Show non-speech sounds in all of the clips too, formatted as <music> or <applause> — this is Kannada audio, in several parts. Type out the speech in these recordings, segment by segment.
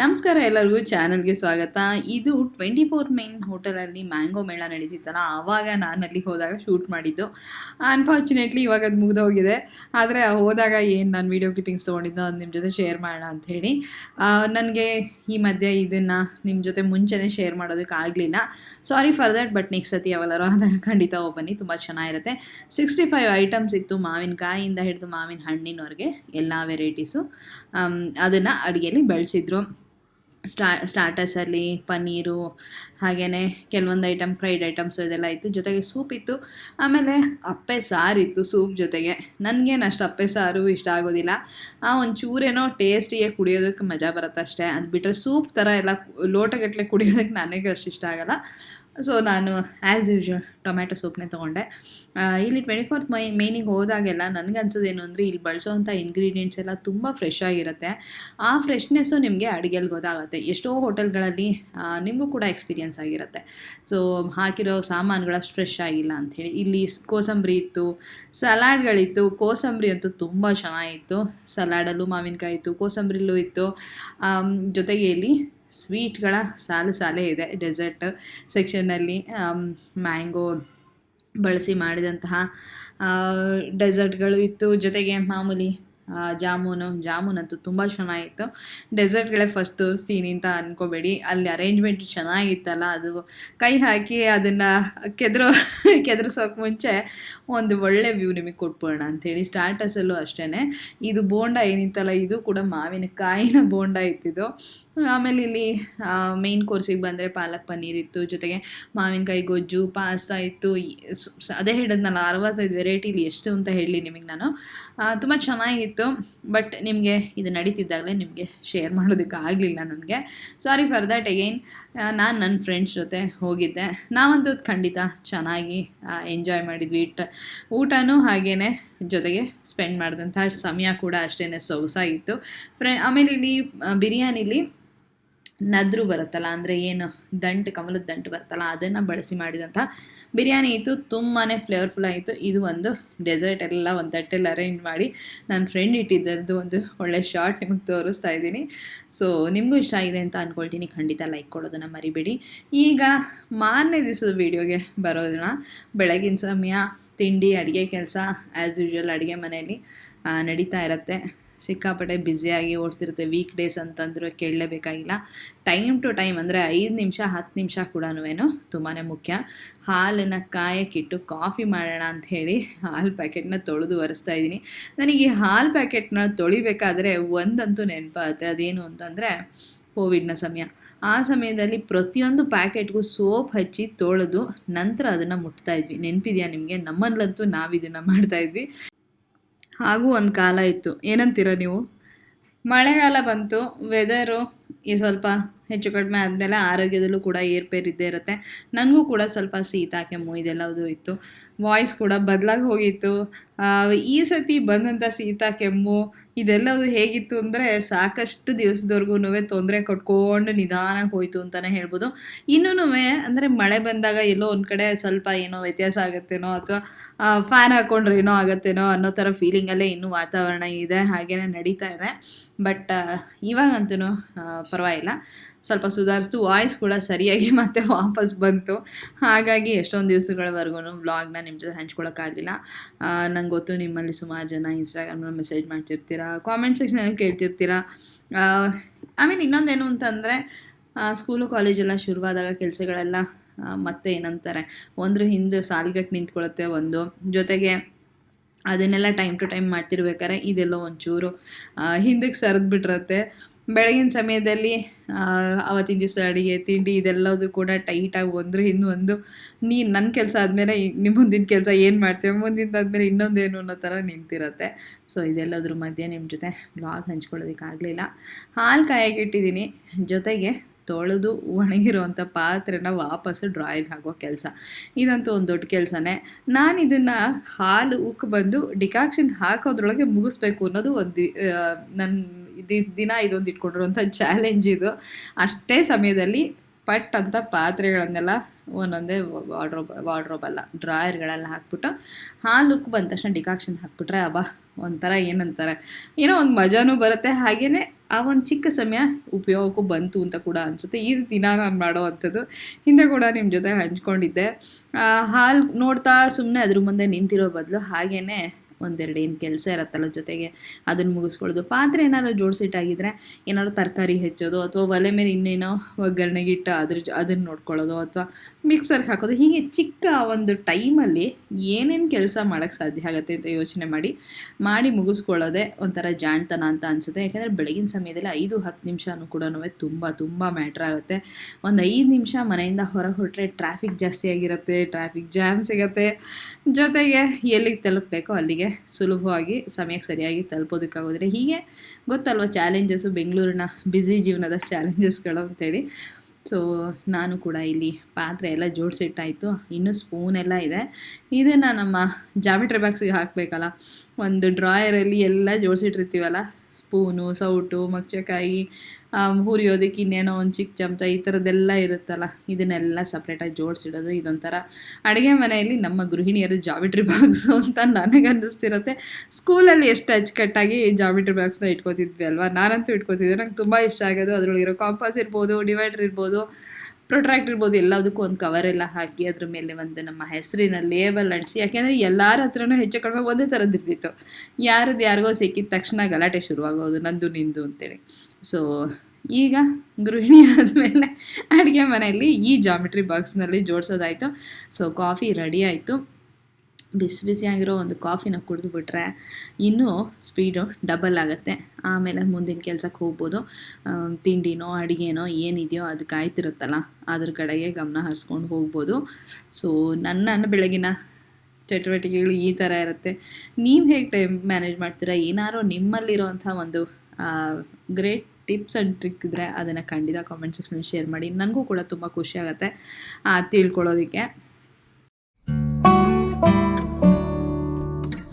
ನಮಸ್ಕಾರ ಎಲ್ಲರಿಗೂ ಚಾನಲ್ಗೆ ಸ್ವಾಗತ. ಇದು ಟ್ವೆಂಟಿ ಫೋರ್ತ್ ಮೇನ್ ಹೋಟೆಲಲ್ಲಿ ಮ್ಯಾಂಗೋ ಮೇಳ ನಡೀತಿತ್ತಲ್ಲ, ಆವಾಗ ನಾನು ಅಲ್ಲಿಗೆ ಹೋದಾಗ ಶೂಟ್ ಮಾಡಿದ್ದು. ಅನ್ಫಾರ್ಚುನೇಟ್ಲಿ ಇವಾಗ ಅದು ಮುಗಿದೋಗಿದೆ ಆದರೆ ಹೋದಾಗ ಏನು ನಾನು ವೀಡಿಯೋ ಕ್ಲಿಪ್ಪಿಂಗ್ಸ್ ತೊಗೊಂಡಿದ್ದೋ ಅದು ನಿಮ್ಮ ಜೊತೆ ಶೇರ್ ಮಾಡೋಣ ಅಂಥೇಳಿ ನನಗೆ ಈ ಮಧ್ಯೆ ಇದನ್ನು ನಿಮ್ಮ ಜೊತೆ ಮುಂಚೆನೇ ಶೇರ್ ಮಾಡೋದಕ್ಕೆ ಆಗಲಿಲ್ಲ. Sorry for that but next ಸತಿ ಅವೆಲ್ಲರೂ ಆದಾಗ ಖಂಡಿತ ಹೋಗ್ಬನ್ನಿ, ತುಂಬ ಚೆನ್ನಾಗಿರುತ್ತೆ. ಸಿಕ್ಸ್ಟಿ ಫೈವ್ ಐಟಮ್ಸ್ ಇತ್ತು ಮಾವಿನಕಾಯಿಯಿಂದ ಹಿಡಿದು ಮಾವಿನ ಹಣ್ಣಿನವರೆಗೆ, ಎಲ್ಲ ವೆರೈಟೀಸು ಅದನ್ನು ಅಡುಗೆಯಲ್ಲಿ ಬೆಳೆಸಿದ್ರು. ಸ್ಟಾ ಸ್ಟಾರ್ಟರ್ಸಲ್ಲಿ ಪನ್ನೀರು ಹಾಗೆಯೇ ಕೆಲವೊಂದು ಐಟಮ್ ಫ್ರೈಡ್ ಐಟಮ್ಸು ಇದೆಲ್ಲ ಇತ್ತು. ಜೊತೆಗೆ ಸೂಪ್ ಇತ್ತು. ಆಮೇಲೆ ಅಪ್ಪೆ ಸಾರು ಇತ್ತು ಸೂಪ್ ಜೊತೆಗೆ. ನನಗೇನು ಅಷ್ಟು ಅಪ್ಪೆ ಸಾರು ಇಷ್ಟ ಆಗೋದಿಲ್ಲ. ಆ ಒಂಚೂರೇನೋ ಟೇಸ್ಟಿಗೆ ಕುಡಿಯೋದಕ್ಕೆ ಮಜಾ ಬರುತ್ತೆ ಅಷ್ಟೇ ಅದು ಬಿಟ್ಟರೆ ಸೂಪ್ ಥರ ಎಲ್ಲ ಲೋಟಗಟ್ಟಲೆ ಕುಡಿಯೋದಕ್ಕೆ ನನಗೆ ಅಷ್ಟು ಇಷ್ಟ ಆಗಲ್ಲ. ಸೊ ನಾನು ಆ್ಯಸ್ ಯೂಶ್ವಲ್ ಟೊಮ್ಯಾಟೊ ಸೂಪ್ನೇ ತೊಗೊಂಡೆ. ಇಲ್ಲಿ ಟ್ವೆಂಟಿ ಫೋರ್ತ್ ಮೈ ಮೇನಿಗೆ ಹೋದಾಗೆಲ್ಲ ನನಗೆ ಅನ್ಸೋದೇನು ಅಂದರೆ ಇಲ್ಲಿ ಬಳಸೋವಂಥ ಇಂಗ್ರೀಡಿಯೆಂಟ್ಸ್ ಎಲ್ಲ ತುಂಬ ಫ್ರೆಶ್ ಆಗಿರುತ್ತೆ. ಆ ಫ್ರೆಶ್ನೆಸ್ಸು ನಿಮಗೆ ಅಡುಗೆಯಲ್ಲಿ ಗೊತ್ತಾಗುತ್ತೆ. ಎಷ್ಟೋ ಹೋಟೆಲ್ಗಳಲ್ಲಿ ನಿಮಗೂ ಕೂಡ ಎಕ್ಸ್ಪೀರಿಯನ್ಸ್ ಆಗಿರುತ್ತೆ. ಸೊ ಹಾಕಿರೋ ಸಾಮಾನುಗಳಷ್ಟು ಫ್ರೆಶ್ ಆಗಿಲ್ಲ ಅಂಥೇಳಿ. ಇಲ್ಲಿ ಕೋಸಂಬರಿ ಇತ್ತು, ಸಲಾಡ್ಗಳಿತ್ತು. ಕೋಸಂಬರಿ ಅಂತೂ ತುಂಬ ಚೆನ್ನಾಗಿತ್ತು. ಸಲಾಡಲ್ಲೂ ಮಾವಿನಕಾಯಿ ಇತ್ತು, ಕೋಸಂಬರಿಲೂ ಇತ್ತು. ಜೊತೆಗೆ ಇಲ್ಲಿ ಸ್ವೀಟ್ಗಳ ಸಾಲು ಸಾಲೇ ಇದೆ. ಡೆಸರ್ಟ್ ಸೆಕ್ಷನ್ನಲ್ಲಿ ಮ್ಯಾಂಗೋ ಬಳಸಿ ಮಾಡಿದಂತಹ ಡೆಸರ್ಟ್ಗಳು ಇತ್ತು. ಜೊತೆಗೆ ಮಾಮೂಲಿ ಜಾಮೂನು ಜಾಮೂನ್ ಅಂತೂ ತುಂಬ ಚೆನ್ನಾಗಿತ್ತು. ಡೆಸರ್ಟ್ಗಳೇ ಫಸ್ಟ್ ಸೀನ್ ಅಂತ ಅಂದ್ಕೋಬೇಡಿ ಅಲ್ಲಿ ಅರೇಂಜ್ಮೆಂಟ್ ಚೆನ್ನಾಗಿತ್ತಲ್ಲ, ಅದು ಕೈ ಹಾಕಿ ಅದನ್ನು ಕೆದರೋ, ಕೆದರ್ಸೋಕೆ ಮುಂಚೆ ಒಂದು ಒಳ್ಳೆ ವ್ಯೂ ನಿಮಗೆ ಕೊಟ್ಬಿಡೋಣ ಅಂಥೇಳಿ ಸ್ಟಾರ್ಟಸಲ್ಲೂ ಅಷ್ಟೇ ಇದು ಬೋಂಡ ಏನಿತ್ತಲ್ಲ, ಇದು ಕೂಡ ಮಾವಿನಕಾಯಿನ ಬೋಂಡ ಇತ್ತಿದ್ದು ಆಮೇಲೆ ಇಲ್ಲಿ ಮೇನ್ ಕೋರ್ಸಿಗೆ ಬಂದರೆ ಪಾಲಕ್ ಪನ್ನೀರ್ ಇತ್ತು, ಜೊತೆಗೆ ಮಾವಿನಕಾಯಿ ಗೊಜ್ಜು, ಪಾಸ್ತಾ ಇತ್ತು ಅದೇ ಹೇಳಿದ್ನಲ್ಲ, ಅರವತ್ತೈದು ವೆರೈಟಿಲಿ ಎಷ್ಟು ಅಂತ ಹೇಳಿ ನಿಮಗೆ ನಾನು. ತುಂಬ ಚೆನ್ನಾಗಿತ್ತು ಬಟ್ ನಿಮಗೆ ಇದು ನಡೀತಿದ್ದಾಗಲೇ ನಿಮಗೆ ಶೇರ್ ಮಾಡೋದಕ್ಕೆ ಆಗಲಿಲ್ಲ ನನಗೆ. ಸಾರಿ ಫಾರ್ ದಟ್ ಅಗೈನ್ ನಾನು ನನ್ನ ಫ್ರೆಂಡ್ಸ್ ಜೊತೆ ಹೋಗಿದ್ದೆ. ನಾವಂತೂ ಖಂಡಿತ ಚೆನ್ನಾಗಿ ಎಂಜಾಯ್ ಮಾಡಿದ್ವಿ. ಟ ಊಟನೂ ಹಾಗೇ ಜೊತೆಗೆ ಸ್ಪೆಂಡ್ ಮಾಡಿದಂಥ ಸಮಯ ಕೂಡ ಅಷ್ಟೇ ಸೊಗಸಾಗಿತ್ತು. ಫ್ರೆ ಆಮೇಲೆ ಇಲ್ಲಿ ಬಿರಿಯಾನಿಲಿ ನದ್ರು ಬರುತ್ತಲ್ಲ, ಅಂದರೆ ಏನು ದಂಟು, ಕಮಲದ ದಂಟು ಬರುತ್ತಲ್ಲ, ಅದನ್ನು ಬಳಸಿ ಮಾಡಿದಂಥ ಬಿರಿಯಾನಿ ಇತ್ತು. ತುಂಬಾ ಫ್ಲೇವರ್ಫುಲ್ ಆಗಿತ್ತು. ಇದು ಒಂದು ಡೆಸರ್ಟ್ ಎಲ್ಲ ಒಂದು ತಟ್ಟೆಲ್ಲಿ ಅರೇಂಜ್ ಮಾಡಿ ನನ್ನ ಫ್ರೆಂಡ್ ಇಟ್ಟಿದ್ದದ್ದು ಒಂದು ಒಳ್ಳೆ ಶಾರ್ಟ್ ನಿಮಗೆ ತೋರಿಸ್ತಾ ಇದ್ದೀನಿ. ಸೊ ನಿಮಗೂ ಇಷ್ಟ ಆಗಿದೆ ಅಂತ ಅಂದ್ಕೊಳ್ತೀನಿ ಖಂಡಿತ ಲೈಕ್ ಕೊಡೋದನ್ನು ಮರಿಬೇಡಿ. ಈಗ ಮಾರನೇ ದಿವಸದ ವೀಡಿಯೋಗೆ ಬರೋದನ್ನ, ಬೆಳಗಿನ ಸಮಯ ತಿಂಡಿ, ಅಡುಗೆ ಕೆಲಸ ಆ್ಯಸ್ ಯೂಶ್ವಲ್ ಅಡುಗೆ ಮನೆಯಲ್ಲಿ ನಡೀತಾ ಇರುತ್ತೆ. ಸಿಕ್ಕಾಪಟ್ಟೆ ಬ್ಯುಸಿಯಾಗಿ ಓಡ್ತಿರುತ್ತೆ ವೀಕ್ ಡೇಸ್ ಅಂತಂದ್ರೆ ಕೇಳಲೇಬೇಕಾಗಿಲ್ಲ. ಟೈಮ್ ಟು ಟೈಮ್ ಅಂದರೆ ಐದು ನಿಮಿಷ, ಹತ್ತು ನಿಮಿಷ ಕೂಡ ತುಂಬಾ ಮುಖ್ಯ. ಹಾಲನ್ನು ಕಾಯಕ್ಕಿಟ್ಟು ಕಾಫಿ ಮಾಡೋಣ ಅಂತ ಹೇಳಿ ಹಾಲು ಪ್ಯಾಕೆಟ್ನ ತೊಳೆದು ಒರೆಸ್ತಾ ಇದ್ದೀನಿ. ನನಗೆ ಈ ಹಾಲು ಪ್ಯಾಕೆಟ್ನ ತೊಳಿಬೇಕಾದ್ರೆ ಒಂದಂತೂ ನೆನಪಾಗುತ್ತೆ. ಅದೇನು ಅಂತಂದರೆ ಕೋವಿಡ್ನ ಸಮಯ. ಆ ಸಮಯದಲ್ಲಿ ಪ್ರತಿಯೊಂದು ಪ್ಯಾಕೆಟ್ಗೂ ಸೋಪ್ ಹಚ್ಚಿ ತೊಳೆದು ನಂತರ ಅದನ್ನು ಮುಟ್ತಾ ಇದ್ವಿ. ನೆನಪಿದೆಯಾ ನಿಮಗೆ? ನಮ್ಮಲ್ಲಂತೂ ನಾವು ಇದನ್ನು ಮಾಡ್ತಾ ಇದ್ವಿ. ಹಾಗೂ ಒಂದು ಕಾಲ ಇತ್ತು. ಏನಂತೀರ ನೀವು? ಮಳೆಗಾಲ ಬಂತು ವೆದರು ಈ ಸ್ವಲ್ಪ ಹೆಚ್ಚು ಕಡಿಮೆ ಆದಮೇಲೆ ಆರೋಗ್ಯದಲ್ಲೂ ಕೂಡ ಏರ್ಪೇರ್ ಇದ್ದೇ ಇರುತ್ತೆ. ನನಗೂ ಕೂಡ ಸ್ವಲ್ಪ ಶೀತ, ಕೆಮ್ಮು ಇದೆಲ್ಲವೂ ಇತ್ತು. ವಾಯ್ಸ್ ಕೂಡ ಬದಲಾಗಿ ಹೋಗಿತ್ತು. ಈ ಸತಿ ಬಂದಂಥ ಶೀತ ಕೆಮ್ಮು, ಇದೆಲ್ಲವೂ ಹೇಗಿತ್ತು ಅಂದರೆ ಸಾಕಷ್ಟು ದಿವಸದವರೆಗೂ ತೊಂದರೆ ಕೊಟ್ಕೊಂಡು ನಿಧಾನಕ್ಕೆ ಹೋಯಿತು ಅಂತಲೇ ಹೇಳ್ಬೋದು. ಇನ್ನೂ ಅಂದರೆ ಮಳೆ ಬಂದಾಗ ಎಲ್ಲೋ ಒಂದು ಕಡೆ ಸ್ವಲ್ಪ ಏನೋ ವ್ಯತ್ಯಾಸ ಆಗುತ್ತೇನೋ ಅಥವಾ ಫ್ಯಾನ್ ಹಾಕ್ಕೊಂಡ್ರೆ ಏನೋ ಆಗುತ್ತೇನೋ ಅನ್ನೋ ಥರ ಫೀಲಿಂಗಲ್ಲೇ ಇನ್ನೂ ವಾತಾವರಣ ಇದೆ, ಹಾಗೇನೆ ನಡೀತಾ ಇದೆ. ಬಟ್ ಇವಾಗಂತೂ ಪರವಾಗಿಲ್ಲ. ಸ್ವಲ್ಪ ಸುಧಾರಿಸ್ತು, ವಾಯ್ಸ್ ಕೂಡ ಸರಿಯಾಗಿ <laughs> ಮತ್ತೆ ವಾಪಸ್ ಬಂತು. ಹಾಗಾಗಿ ಎಷ್ಟೊಂದು ದಿವಸಗಳವರೆಗೂ ವ್ಲಾಗ್ನ ನಿಮ್ಮ ಜೊತೆ ಹಂಚ್ಕೊಳ್ಳೋಕ್ಕಾಗಲಿಲ್ಲ ನಂಗೆ ಗೊತ್ತು ನಿಮ್ಮಲ್ಲಿ ಸುಮಾರು ಜನ ಇನ್ಸ್ಟಾಗ್ರಾಮ್ನಲ್ಲಿ ಮೆಸೇಜ್ ಮಾಡ್ತಿರ್ತೀರಾ ಕಾಮೆಂಟ್ ಸೆಕ್ಷನಲ್ಲಿ ಕೇಳ್ತಿರ್ತೀರಾ. ಐ ಮೀನ್ ಇನ್ನೊಂದೇನು ಅಂತಂದರೆ ಸ್ಕೂಲು ಕಾಲೇಜೆಲ್ಲ ಶುರುವಾದಾಗ ಕೆಲಸಗಳೆಲ್ಲ ಮತ್ತೆ ಏನಂತಾರೆ ಒಂದ್ರ ಹಿಂದೆ ಸಾಲ್ಗಟ್ಟು ನಿಂತ್ಕೊಳ್ಳುತ್ತೆ ಒಂದು. ಜೊತೆಗೆ ಅದನ್ನೆಲ್ಲ ಟೈಮ್ ಟು ಟೈಮ್ ಮಾಡ್ತಿರ್ಬೇಕಾದ್ರೆ ಇದೆಲ್ಲೋ ಒಂಚೂರು ಹಿಂದಕ್ಕೆ ಸರಿದು ಬಿಟ್ಟಿರುತ್ತೆ ಬೆಳಗಿನ ಸಮಯದಲ್ಲಿ ಆವತ್ತಿನ ದಿವಸ ಅಡುಗೆ, ತಿಂಡಿ ಇದೆಲ್ಲದು ಕೂಡ ಟೈಟಾಗಿ ಒಂದ್ರ ಇನ್ನೂ ಒಂದು, ನೀ ನನ್ನ ಕೆಲಸ ಆದಮೇಲೆ ನಿಮ್ಮ ಮುಂದಿನ ಕೆಲಸ ಏನು ಮಾಡ್ತೇವೆ ಮುಂದಿನದಾದ್ಮೇಲೆ ಇನ್ನೊಂದೇನು ಅನ್ನೋ ಥರ ನಿಂತಿರುತ್ತೆ. ಸೊ ಇದೆಲ್ಲದ್ರ ಮಧ್ಯೆ ನಿಮ್ಮ ಜೊತೆ ಬ್ಲಾಗ್ ಹಂಚ್ಕೊಳ್ಳೋದಕ್ಕಾಗಲಿಲ್ಲ ಹಾಲು ಕಾಯಾಗಿಟ್ಟಿದ್ದೀನಿ ಜೊತೆಗೆ ತೊಳೆದು ಒಣಗಿರೋವಂಥ ಪಾತ್ರೆನ ವಾಪಸ್ಸು ಡ್ರಾಯಿಂಗ್ ಹಾಕೋ ಕೆಲಸ. ಇದಂತೂ ಒಂದು ದೊಡ್ಡ ಕೆಲಸನೇ. ನಾನು ಇದನ್ನು ಹಾಲು ಉಕ್ಕು ಬಂದು ಡಿಕಾಕ್ಷನ್ ಹಾಕೋದ್ರೊಳಗೆ ಮುಗಿಸ್ಬೇಕು ಅನ್ನೋದು ಒಂದು ನನ್ನ ದಿನ ಇದೊಂದು ಇಟ್ಕೊಂಡಿರುವಂಥ ಚಾಲೆಂಜ್ ಇದು. ಅಷ್ಟೇ ಸಮಯದಲ್ಲಿ ಪಟ್ ಅಂತ ಪಾತ್ರೆಗಳನ್ನೆಲ್ಲ ಒಂದೊಂದೇ ವಾಡ್ರೋಬ್ ವಾರ್ಡ್ರೋಬ್ ಅಲ್ಲ ಡ್ರಾಯರ್ಗಳೆಲ್ಲ ಹಾಕ್ಬಿಟ್ಟು ಲುಕ್ ಬಂದ ತಕ್ಷಣ ಡಿಕಾಕ್ಷನ್ ಹಾಕ್ಬಿಟ್ರೆ ಅಬ್ಬಾ, ಒಂಥರ ಏನಂತಾರೆ. ಏನೋ ಒಂದು ಮಜಾನೂ ಬರುತ್ತೆ. ಹಾಗೆಯೇ ಆ ಒಂದು ಚಿಕ್ಕ ಸಮಯ ಉಪಯೋಗಕ್ಕೂ ಬಂತು ಅಂತ ಕೂಡ ಅನಿಸುತ್ತೆ. ಈ ದಿನ ನಾನು ಮಾಡೋ ಅಂಥದ್ದು. ಹಿಂದೆ ಕೂಡ ನಿಮ್ಮ ಜೊತೆ ಹಂಚ್ಕೊಂಡಿದ್ದೆ. ಹಾಲು ನೋಡ್ತಾ ಸುಮ್ಮನೆ ಅದ್ರ ಮುಂದೆ ನಿಂತಿರೋ ಬದಲು ಹಾಗೇ ಒಂದೆರಡು ಏನು ಕೆಲಸ ಇರತ್ತಲ್ಲ ಜೊತೆಗೆ ಅದನ್ನು ಮುಗಿಸ್ಕೊಳ್ಳೋದು ಪಾತ್ರೆ ಏನಾದ್ರು ಜೋಡಿಸಿಟ್ಟಾಗಿದ್ರೆ ಏನಾದ್ರು ತರಕಾರಿ ಹೆಚ್ಚೋದು ಅಥವಾ ಒಲೆ ಮೇಲೆ ಇನ್ನೇನೋ ಒಗ್ಗರಣೆಗಿಟ್ಟು ಅದ್ರ ಜೊ ಅದನ್ನು ನೋಡ್ಕೊಳ್ಳೋದು ಅಥವಾ ಮಿಕ್ಸರ್ಗೆ ಹಾಕೋದು. ಹೀಗೆ ಚಿಕ್ಕ ಒಂದು ಟೈಮಲ್ಲಿ ಏನೇನು ಕೆಲಸ ಮಾಡೋಕ್ಕೆ ಸಾಧ್ಯ ಆಗುತ್ತೆ ಅಂತ ಯೋಚನೆ ಮಾಡಿ ಮಾಡಿ ಮುಗಿಸ್ಕೊಳ್ಳೋದೇ ಒಂಥರ ಜಾಣ್ತನ ಅಂತ ಅನಿಸುತ್ತೆ. ಯಾಕಂದರೆ ಬೆಳಗಿನ ಸಮಯದಲ್ಲಿ ಐದು ಹತ್ತು ನಿಮಿಷನೂ ಕೂಡ ತುಂಬ ತುಂಬ ಮ್ಯಾಟ್ರ್ ಆಗುತ್ತೆ. ಒಂದು ಐದು ನಿಮಿಷ ಮನೆಯಿಂದ ಹೊರಗೆ ಹೊರಟ್ರೆ ಟ್ರಾಫಿಕ್ ಜಾಸ್ತಿ ಆಗಿರುತ್ತೆ ಟ್ರಾಫಿಕ್ ಜಾಮ್ ಸಿಗುತ್ತೆ. ಜೊತೆಗೆ ಎಲ್ಲಿಗೆ ತಲುಪಬೇಕೋ ಅಲ್ಲಿಗೆ ಸುಲಭವಾಗಿ ಸಮಯಕ್ಕೆ ಸರಿಯಾಗಿ ತಲುಪೋದಕ್ಕಾಗೋದ್ರೆ ಹೀಗೆ ಗೊತ್ತಲ್ವ ಚಾಲೆಂಜಸ್ಸು ಬೆಂಗಳೂರಿನ ಬ್ಯುಸಿ ಜೀವನದ ಚಾಲೆಂಜಸ್ಗಳು ಅಂತೇಳಿ. ಸೊ ನಾನು ಕೂಡ ಇಲ್ಲಿ ಪಾತ್ರೆ ಎಲ್ಲ ಜೋಡಿಸಿಟ್ಟಾಯಿತು. ಇನ್ನೂ ಸ್ಪೂನ್ ಎಲ್ಲ ಇದೆ. ಇದನ್ನು ನಮ್ಮ ಜಾಮಿಟ್ರಿ ಬಾಕ್ಸಿಗೆ ಹಾಕಬೇಕಲ್ಲ. ಒಂದು ಡ್ರಾಯರಲ್ಲಿ ಎಲ್ಲ ಜೋಡಿಸಿಟ್ಟಿರ್ತೀವಲ್ಲ ಸ್ಪೂನು, ಸೌಟು ಮಗ್ಚಕಾಯಿ ಹುರಿಯೋದಕ್ಕೆ ಇನ್ನೇನೋ ಒಂದು ಚಿಕ್ಕ ಚಮಚ ಈ ಥರದ್ದೆಲ್ಲ ಇರುತ್ತಲ್ಲ, ಇದನ್ನೆಲ್ಲ ಸಪ್ರೇಟಾಗಿ ಜೋಡಿಸಿಡೋದು ಇದೊಂಥರ. ಅಡುಗೆ ಮನೆಯಲ್ಲಿ ನಮ್ಮ ಗೃಹಿಣಿಯರು ಜಾಮಿಟ್ರಿ ಬಾಕ್ಸು ಅಂತ ನನಗೆ ಅನ್ನಿಸ್ತಿರುತ್ತೆ ಸ್ಕೂಲಲ್ಲಿ ಎಷ್ಟು ಅಚ್ಚುಕಟ್ಟಾಗಿ ಜಾಮಿಟ್ರಿ ಬಾಕ್ಸ್ನ ಇಟ್ಕೋತಿದ್ವಿ ಅಲ್ವಾ? ನಾನಂತೂ ಇಟ್ಕೋತಿದ್ದೆ. ನಂಗೆ ತುಂಬ ಇಷ್ಟ ಆಗೋದು. ಅದರೊಳಗಿರೋ ಕಾಂಪಾಸ್ ಇರ್ಬೋದು ಡಿವೈಡರ್ ಇರ್ಬೋದು ಪ್ರೊಟ್ರಾಕ್ಟ್ ಇರ್ಬೋದು. ಎಲ್ಲದಕ್ಕೂ ಒಂದು ಕವರೆಲ್ಲ ಹಾಕಿ ಅದ್ರ ಮೇಲೆ ಒಂದು ನಮ್ಮ ಹೆಸರಿನ ಲೇಬಲ್ ಅಂಟಿಸಿ. ಯಾಕೆಂದರೆ ಎಲ್ಲರ ಹತ್ರನೂ ಹೆಚ್ಚು ಕಡಿಮೆ ಒಂದೇ ಥರದ್ದು ಇರ್ತಿತ್ತು. ಯಾರದ್ದು ಯಾರಿಗೋ ಸಿಕ್ಕಿದ ತಕ್ಷಣ ಗಲಾಟೆ ಶುರುವಾಗೋದು ನಂದು ನಿಂದು ಅಂತೇಳಿ. ಸೊ ಈಗ ಗೃಹಿಣಿ ಆದಮೇಲೆ ಅಡುಗೆ ಮನೆಯಲ್ಲಿ ಈ ಜಾಮಿಟ್ರಿ ಬಾಕ್ಸ್ನಲ್ಲಿ ಜೋಡಿಸೋದಾಯಿತು. ಸೊ ಕಾಫಿ ರೆಡಿ ಆಯಿತು. ಬಿಸಿ ಬಿಸಿಯಾಗಿರೋ ಒಂದು ಕಾಫಿನ ಕುಡಿದ್ಬಿಟ್ರೆ ಇನ್ನೂ ಸ್ಪೀಡು ಡಬಲ್ ಆಗುತ್ತೆ. ಆಮೇಲೆ ಮುಂದಿನ ಕೆಲಸಕ್ಕೆ ಹೋಗ್ಬೋದು. ತಿಂಡಿನೋ, ಅಡುಗೆನೋ ಏನಿದೆಯೋ ಅದು ಕಾಯ್ತಿರುತ್ತಲ್ಲ ಅದ್ರ ಕಡೆಗೆ ಗಮನ ಹರಿಸ್ಕೊಂಡು ಹೋಗ್ಬೋದು. ಸೊ ನನ್ನ ಬೆಳಗಿನ ಚಟುವಟಿಕೆಗಳು ಈ ಥರ ಇರುತ್ತೆ. ನೀವು ಹೇಗೆ ಟೈಮ್ ಮ್ಯಾನೇಜ್ ಮಾಡ್ತೀರಾ? ಏನಾರೋ ನಿಮ್ಮಲ್ಲಿರೋಂಥ ಒಂದು ಗ್ರೇಟ್ ಟಿಪ್ಸ್ ಆ್ಯಂಡ್ ಟ್ರಿಕ್ ಇದ್ದರೆ ಅದನ್ನು ಖಂಡಿತ ಕಾಮೆಂಟ್ ಸೆಕ್ಷನ್ ಶೇರ್ ಮಾಡಿ. ನನಗೂ ಕೂಡ ತುಂಬ ಖುಷಿಯಾಗುತ್ತೆ ತಿಳ್ಕೊಳ್ಳೋದಕ್ಕೆ.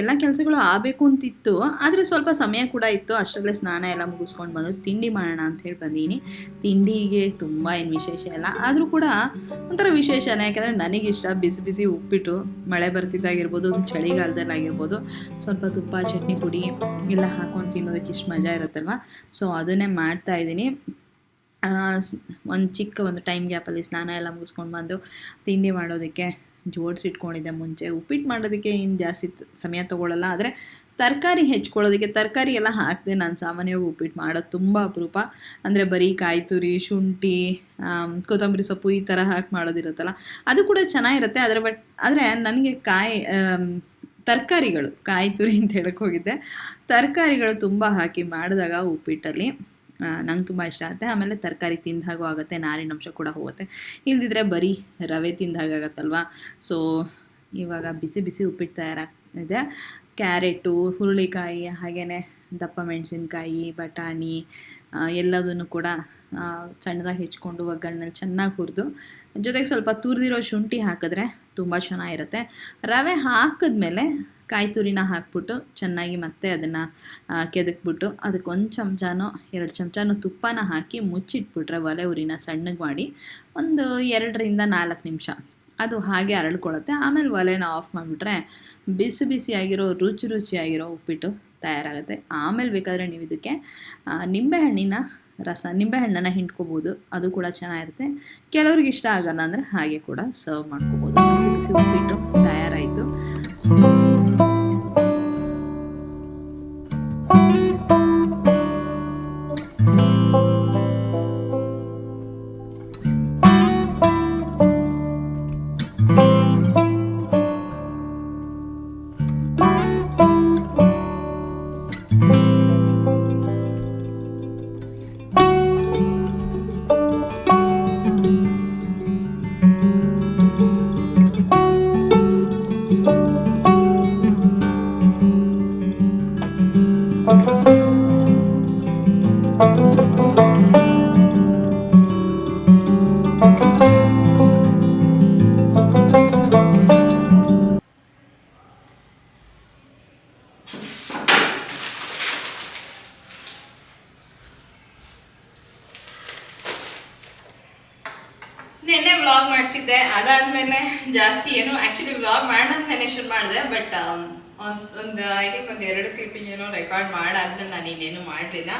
ಎಲ್ಲ ಕೆಲಸಗಳು ಆಗಬೇಕು ಅಂತಿತ್ತು, ಆದರೆ ಸ್ವಲ್ಪ ಸಮಯ ಕೂಡ ಇತ್ತು. ಅಷ್ಟರಲ್ಲೇ ಸ್ನಾನ ಎಲ್ಲ ಮುಗಿಸ್ಕೊಂಡು ಬಂದು ತಿಂಡಿ ಮಾಡೋಣ ಅಂತ ಹೇಳಿ ಬಂದೀನಿ. ತಿಂಡಿಗೆ ತುಂಬ ಏನು ವಿಶೇಷ ಇಲ್ಲ. ಆದರೂ ಕೂಡ ಒಂಥರ ವಿಶೇಷನೇ. ಯಾಕೆಂದರೆ ನನಗಿಷ್ಟ ಬಿಸಿ ಬಿಸಿ ಉಪ್ಪಿಟ್ಟು, ಮಳೆ ಬರ್ತಿದ್ದಾಗಿರ್ಬೋದು ಚಳಿಗಾಲದಲ್ಲಿ ಆಗಿರ್ಬೋದು. ಸ್ವಲ್ಪ ತುಪ್ಪ, ಚಟ್ನಿ, ಪುಡಿ ಎಲ್ಲ ಹಾಕೊಂಡು ತಿನ್ನೋದಕ್ಕೆ ಇಷ್ಟು ಮಜಾ ಇರುತ್ತಲ್ವ? ಸೊ ಅದನ್ನೇ ಮಾಡ್ತಾ ಇದ್ದೀನಿ. ಒಂದು ಚಿಕ್ಕ ಒಂದು ಟೈಮ್ ಗ್ಯಾಪಲ್ಲಿ ಸ್ನಾನ ಎಲ್ಲ ಮುಗಿಸ್ಕೊಂಡು ಬಂದು ತಿಂಡಿ ಮಾಡೋದಕ್ಕೆ ಜೋಡಿಸಿಟ್ಕೊಂಡಿದ್ದೆ ಮುಂಚೆ. ಉಪ್ಪಿಟ್ಟು ಮಾಡೋದಕ್ಕೆ ಏನು ಜಾಸ್ತಿ ಸಮಯ ತೊಗೊಳ್ಳಲ್ಲ ಆದರೆ ತರಕಾರಿ ಹೆಚ್ಕೊಳ್ಳೋದಕ್ಕೆ ತರಕಾರಿ ಎಲ್ಲ ಹಾಕಿದೆ ನಾನು ಸಾಮಾನ್ಯವಾಗಿ ಉಪ್ಪಿಟ್ಟು ಮಾಡೋದು ತುಂಬ ಅಪರೂಪ. ಅಂದರೆ ಬರೀ ಕಾಯಿ ತುರಿ, ಶುಂಠಿ ಕೊತ್ತಂಬರಿ ಸೊಪ್ಪು ಈ ಥರ ಹಾಕಿ ಮಾಡೋದಿರುತ್ತಲ್ಲ ಅದು ಕೂಡ ಚೆನ್ನಾಗಿರುತ್ತೆ. ಆದರೆ ಬಟ್ ಆದರೆ ನನಗೆ ಕಾಯಿ ತರಕಾರಿಗಳು, ಕಾಯಿ ತುರಿ ಅಂತ ಹೇಳಕ್ಕೆ ಹೋಗಿದ್ದೆ. ತರಕಾರಿಗಳು ತುಂಬ ಹಾಕಿ ಮಾಡಿದಾಗ ಉಪ್ಪಿಟ್ಟಲ್ಲಿ ನಂಗೆ ತುಂಬ ಇಷ್ಟ ಆಗುತ್ತೆ. ಆಮೇಲೆ ತರಕಾರಿ ತಿಂದಾಗೂ ಆಗುತ್ತೆ ನಾರಿನಂಶ ಕೂಡ ಹೋಗುತ್ತೆ. ಇಲ್ದಿದ್ರೆ ಬರೀ ರವೆ ತಿಂದ ಹಾಗಾಗತ್ತಲ್ವ ಸೊ ಇವಾಗ ಬಿಸಿ ಬಿಸಿ ಉಪ್ಪಿಟ್ಟು ತಯಾರಾಗಿದೆ ಕ್ಯಾರೆಟು, ಹುರುಳಿಕಾಯಿ ಹಾಗೆಯೇ ದಪ್ಪ ಮೆಣಸಿನ್ಕಾಯಿ, ಬಟಾಣಿ ಎಲ್ಲದನ್ನು ಕೂಡ ಸಣ್ಣದಾಗಿ ಹೆಚ್ಕೊಂಡು ಒಗ್ಗರಣೆಲಿ ಚೆನ್ನಾಗಿ ಹುರಿದು, ಜೊತೆಗೆ ಸ್ವಲ್ಪ ತುರಿದಿರೋ ಶುಂಠಿ ಹಾಕಿದ್ರೆ ತುಂಬ ಚೆನ್ನಾಗಿರುತ್ತೆ. ರವೆ ಹಾಕಿದ್ಮೇಲೆ ಕಾಯಿ ತುರಿನ ಹಾಕ್ಬಿಟ್ಟು ಚೆನ್ನಾಗಿ ಮತ್ತೆ ಅದನ್ನು ಕೆದಕ್ಬಿಟ್ಟು ಅದಕ್ಕೆ ಒಂದು ಚಮಚನೋ, ಎರಡು ಚಮಚನೋ ತುಪ್ಪನ ಹಾಕಿ ಮುಚ್ಚಿಟ್ಬಿಟ್ರೆ ಒಲೆ ಉರಿನ ಸಣ್ಣಗೆ ಮಾಡಿ ಒಂದು ಎರಡರಿಂದ ನಾಲ್ಕು ನಿಮಿಷ. ಅದು ಹಾಗೆ ಅರಳ್ಕೊಳ್ಳುತ್ತೆ ಆಮೇಲೆ ಒಲೆನ ಆಫ್ ಮಾಡಿಬಿಟ್ರೆ ಬಿಸಿ ಬಿಸಿಯಾಗಿರೋ, ರುಚಿ ರುಚಿಯಾಗಿರೋ ಉಪ್ಪಿಟ್ಟು ತಯಾರಾಗುತ್ತೆ. ಆಮೇಲೆ ಬೇಕಾದರೆ ನೀವು ಇದಕ್ಕೆ ನಿಂಬೆಹಣ್ಣಿನ ರಸ, ನಿಂಬೆಹಣ್ಣನ್ನು ಹಿಂಡ್ಕೋಬೋದು. ಅದು ಕೂಡ ಚೆನ್ನಾಗಿರುತ್ತೆ. ಕೆಲವ್ರಿಗೆ ಇಷ್ಟ ಆಗಲ್ಲ ಅಂದರೆ ಹಾಗೆ ಕೂಡ ಸರ್ವ್ ಮಾಡ್ಕೋಬೋದು. ಬಿಸಿ ಬಿಸಿ ಉಪ್ಪಿಟ್ಟು. ಜಾಸ್ತಿ ಏನು ಆಕ್ಚುಲಿ ವ್ಲಾಗ್ ಮಾಡೋಣ ನಾನು ಶುರು ಮಾಡಿದೆ ಬಟ್ ಒಂದು ಐ ಥಿಂಕ್ ಒಂದು ಎರಡು ಕ್ಲಿಪ್ಪಿಂಗ್ ಏನೋ ರೆಕಾರ್ಡ್ ಮಾಡಾದ್ಮೇಲೆ ನಾನು ಇನ್ನೇನು ಮಾಡಲಿಲ್ಲ.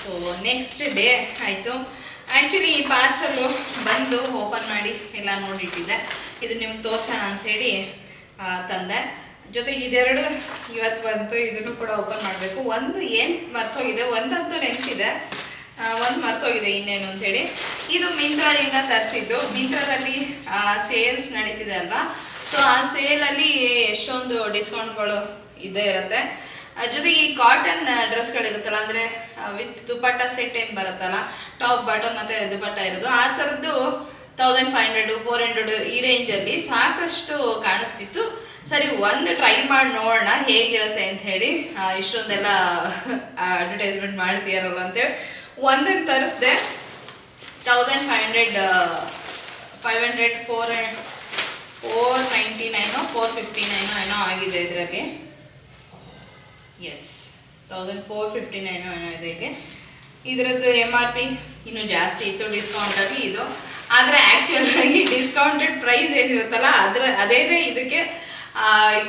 ಸೊ ನೆಕ್ಸ್ಟ್ ಡೇ ಆಯಿತು. ಆ್ಯಕ್ಚುಲಿ ಈ ಪಾರ್ಸಲ್ಲು ಬಂದು ಓಪನ್ ಮಾಡಿ ಎಲ್ಲ ನೋಡಿಟ್ಟಿದ್ದೆ. ಇದು ನಿಮ್ಗೆ ತೋರ್ಸೋಣ ಅಂಥೇಳಿ ತಂದೆ. ಜೊತೆ ಇದೆರಡು ಇವತ್ತು ಬಂತು, ಇದನ್ನು ಕೂಡ ಓಪನ್ ಮಾಡಬೇಕು. ಒಂದು ಏನು ಮರ್ತೋಗಿದೆ, ಒಂದಂತೂ ನೆನಪಿದೆ. ಒಂದು ಮರ್ತೋಗಿದೆ ಇನ್ನೇನು ಅಂತೇಳಿ ಇದು ಮಿಂತ್ರಾದಿಂದ ತರಿಸಿದ್ದು. ಮಿಂತ್ರದಲ್ಲಿ ಸೇಲ್ಸ್ ನಡೀತಿದೆ ಅಲ್ವಾ? ಸೊ ಆ ಸೇಲಲ್ಲಿ ಎಷ್ಟೊಂದು ಡಿಸ್ಕೌಂಟ್ಗಳು ಇದೇ ಇರುತ್ತೆ. ಜೊತೆಗೆ ಈ ಕಾಟನ್ ಡ್ರೆಸ್ಗಳಿರುತ್ತಲ್ಲ ಅಂದರೆ ವಿತ್ ದುಪಟ್ಟ ಸೆಟ್ ಏನು ಬರುತ್ತಲ್ಲ ಟಾಪ್ ಬಾಟಮ್ ಮತ್ತು ದುಪಟ್ಟ ಇರೋದು, ಆ ಥರದ್ದು thousand five hundred four hundred ಈ ರೇಂಜಲ್ಲಿ ಸಾಕಷ್ಟು ಕಾಣಿಸ್ತಿತ್ತು. ಸರಿ, ಒಂದು ಟ್ರೈ ಮಾಡಿ ನೋಡೋಣ ಹೇಗಿರುತ್ತೆ ಅಂತ ಹೇಳಿ ಇಷ್ಟೊಂದೆಲ್ಲ <laughs> ಅಡ್ವರ್ಟೈಸ್ಮೆಂಟ್ ಮಾಡ್ತೀಯಾರಲ್ಲ ಅಂತೇಳಿ ಒಂದನ್ನು ತರಿಸ್ದೆ. Thousand five hundred five hundred four four ninety nine four fifty nine ಏನೋ ಆಗಿದೆ ಇದರಲ್ಲಿ. ಎಸ್ ತೌಸಂಡ್ ಫೋರ್ ಫಿಫ್ಟಿ ನೈನೋ ಏನೋ ಇದೆ ಇಲ್ಲಿ. ಇದರದ್ದು ಎಂ ಆರ್ ಪಿ ಇನ್ನೂ ಜಾಸ್ತಿ ಇತ್ತು ಡಿಸ್ಕೌಂಟಲ್ಲಿ ಇದು. ಆದರೆ ಆ್ಯಕ್ಚುಲಾಗಿ ಡಿಸ್ಕೌಂಟೆಡ್ ಪ್ರೈಸ್ ಏನಿರುತ್ತಲ್ಲ, ಅದರ ಅದೇ ಇದಕ್ಕೆ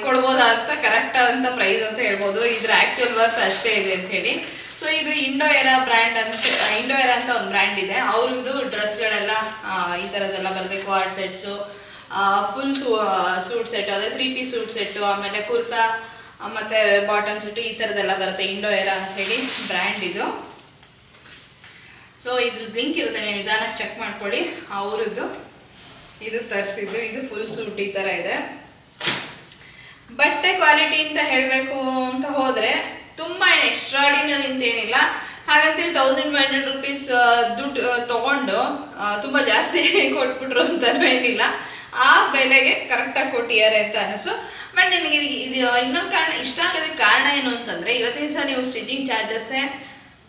ಕೊಡ್ಬೋದಾದಂಥ ಕರೆಕ್ಟ್ ಆದಂಥ ಪ್ರೈಸ್ ಅಂತ ಹೇಳ್ಬೋದು. ಇದ್ರ ಆ್ಯಕ್ಚುಯಲ್ ವರ್ತ್ ಅಷ್ಟೇ ಇದೆ ಅಂತ ಹೇಳಿ. ಸೊ ಇದು ಇಂಡೋ ಎರಾ ಬ್ರ್ಯಾಂಡ್ ಅಂತ ಇಂಡೋ ಎರಾ ಅಂತ ಒಂದು ಬ್ರ್ಯಾಂಡ್ ಇದೆ. ಅವ್ರದ್ದು ಡ್ರೆಸ್ಗಳೆಲ್ಲ ಈ ಥರದ್ದೆಲ್ಲ ಬರಬೇಕು art sets full suit set ಅದೇ ತ್ರೀ ಪೀಸ್ ಸೂಟ್ ಸೆಟ್ಟು ಆಮೇಲೆ ಕುರ್ತಾ ಮತ್ತೆ ಬಾಟಮ್ ಸೆಟ್ಟು ಈ ಥರದ್ದೆಲ್ಲ ಬರುತ್ತೆ. ಇಂಡೋ ಎರಾ ಅಂತ ಹೇಳಿ ಬ್ರ್ಯಾಂಡ್ ಇದು. ಸೊ ಇದ್ರ ಲಿಂಕ್ ಇರುತ್ತೆ, ನೀವು ನಿಧಾನಕ್ಕೆ ಚೆಕ್ ಮಾಡ್ಕೊಳ್ಳಿ. ಅವ್ರದ್ದು ಇದು ತರಿಸಿದ್ದು, ಇದು ಫುಲ್ ಸೂಟ್ ಈ ಥರ ಇದೆ. ಬಟ್ಟೆ ಕ್ವಾಲಿಟಿ ಅಂತ ಹೇಳಬೇಕು ಅಂತ ಹೋದ್ರೆ ತುಂಬಾ ಏನು ಎಕ್ಸ್ಟ್ರಾಡಿನರಿ ಅಂತ ಏನಿಲ್ಲ. ಹಾಗಂತೇಳಿ ತೌಸಂಡ್ ಫೈವ್ ಹಂಡ್ರೆಡ್ ರುಪೀಸ್ ದುಡ್ಡು ತಗೊಂಡು ತುಂಬಾ ಜಾಸ್ತಿ <laughs> ಕೊಟ್ಬಿಟ್ರು ಅಂತ ಏನಿಲ್ಲ. ಆ ಬೆಲೆಗೆ ಕರೆಕ್ಟಾಗಿ ಕೊಟ್ಟಿದ್ದಾರೆ ಅಂತ ಅನಿಸು. ಬಟ್ ನಿನಗೆ ಇದು ಇನ್ನೊಂದು ಕಾರಣ, ಇಷ್ಟ ಆಗೋದಕ್ಕೆ ಕಾರಣ ಏನು ಅಂತಂದ್ರೆ, ಇವತ್ತಿನ ದಿವಸ ನೀವು ಸ್ಟಿಚಿಂಗ್ ಚಾರ್ಜಸ್ಸೇ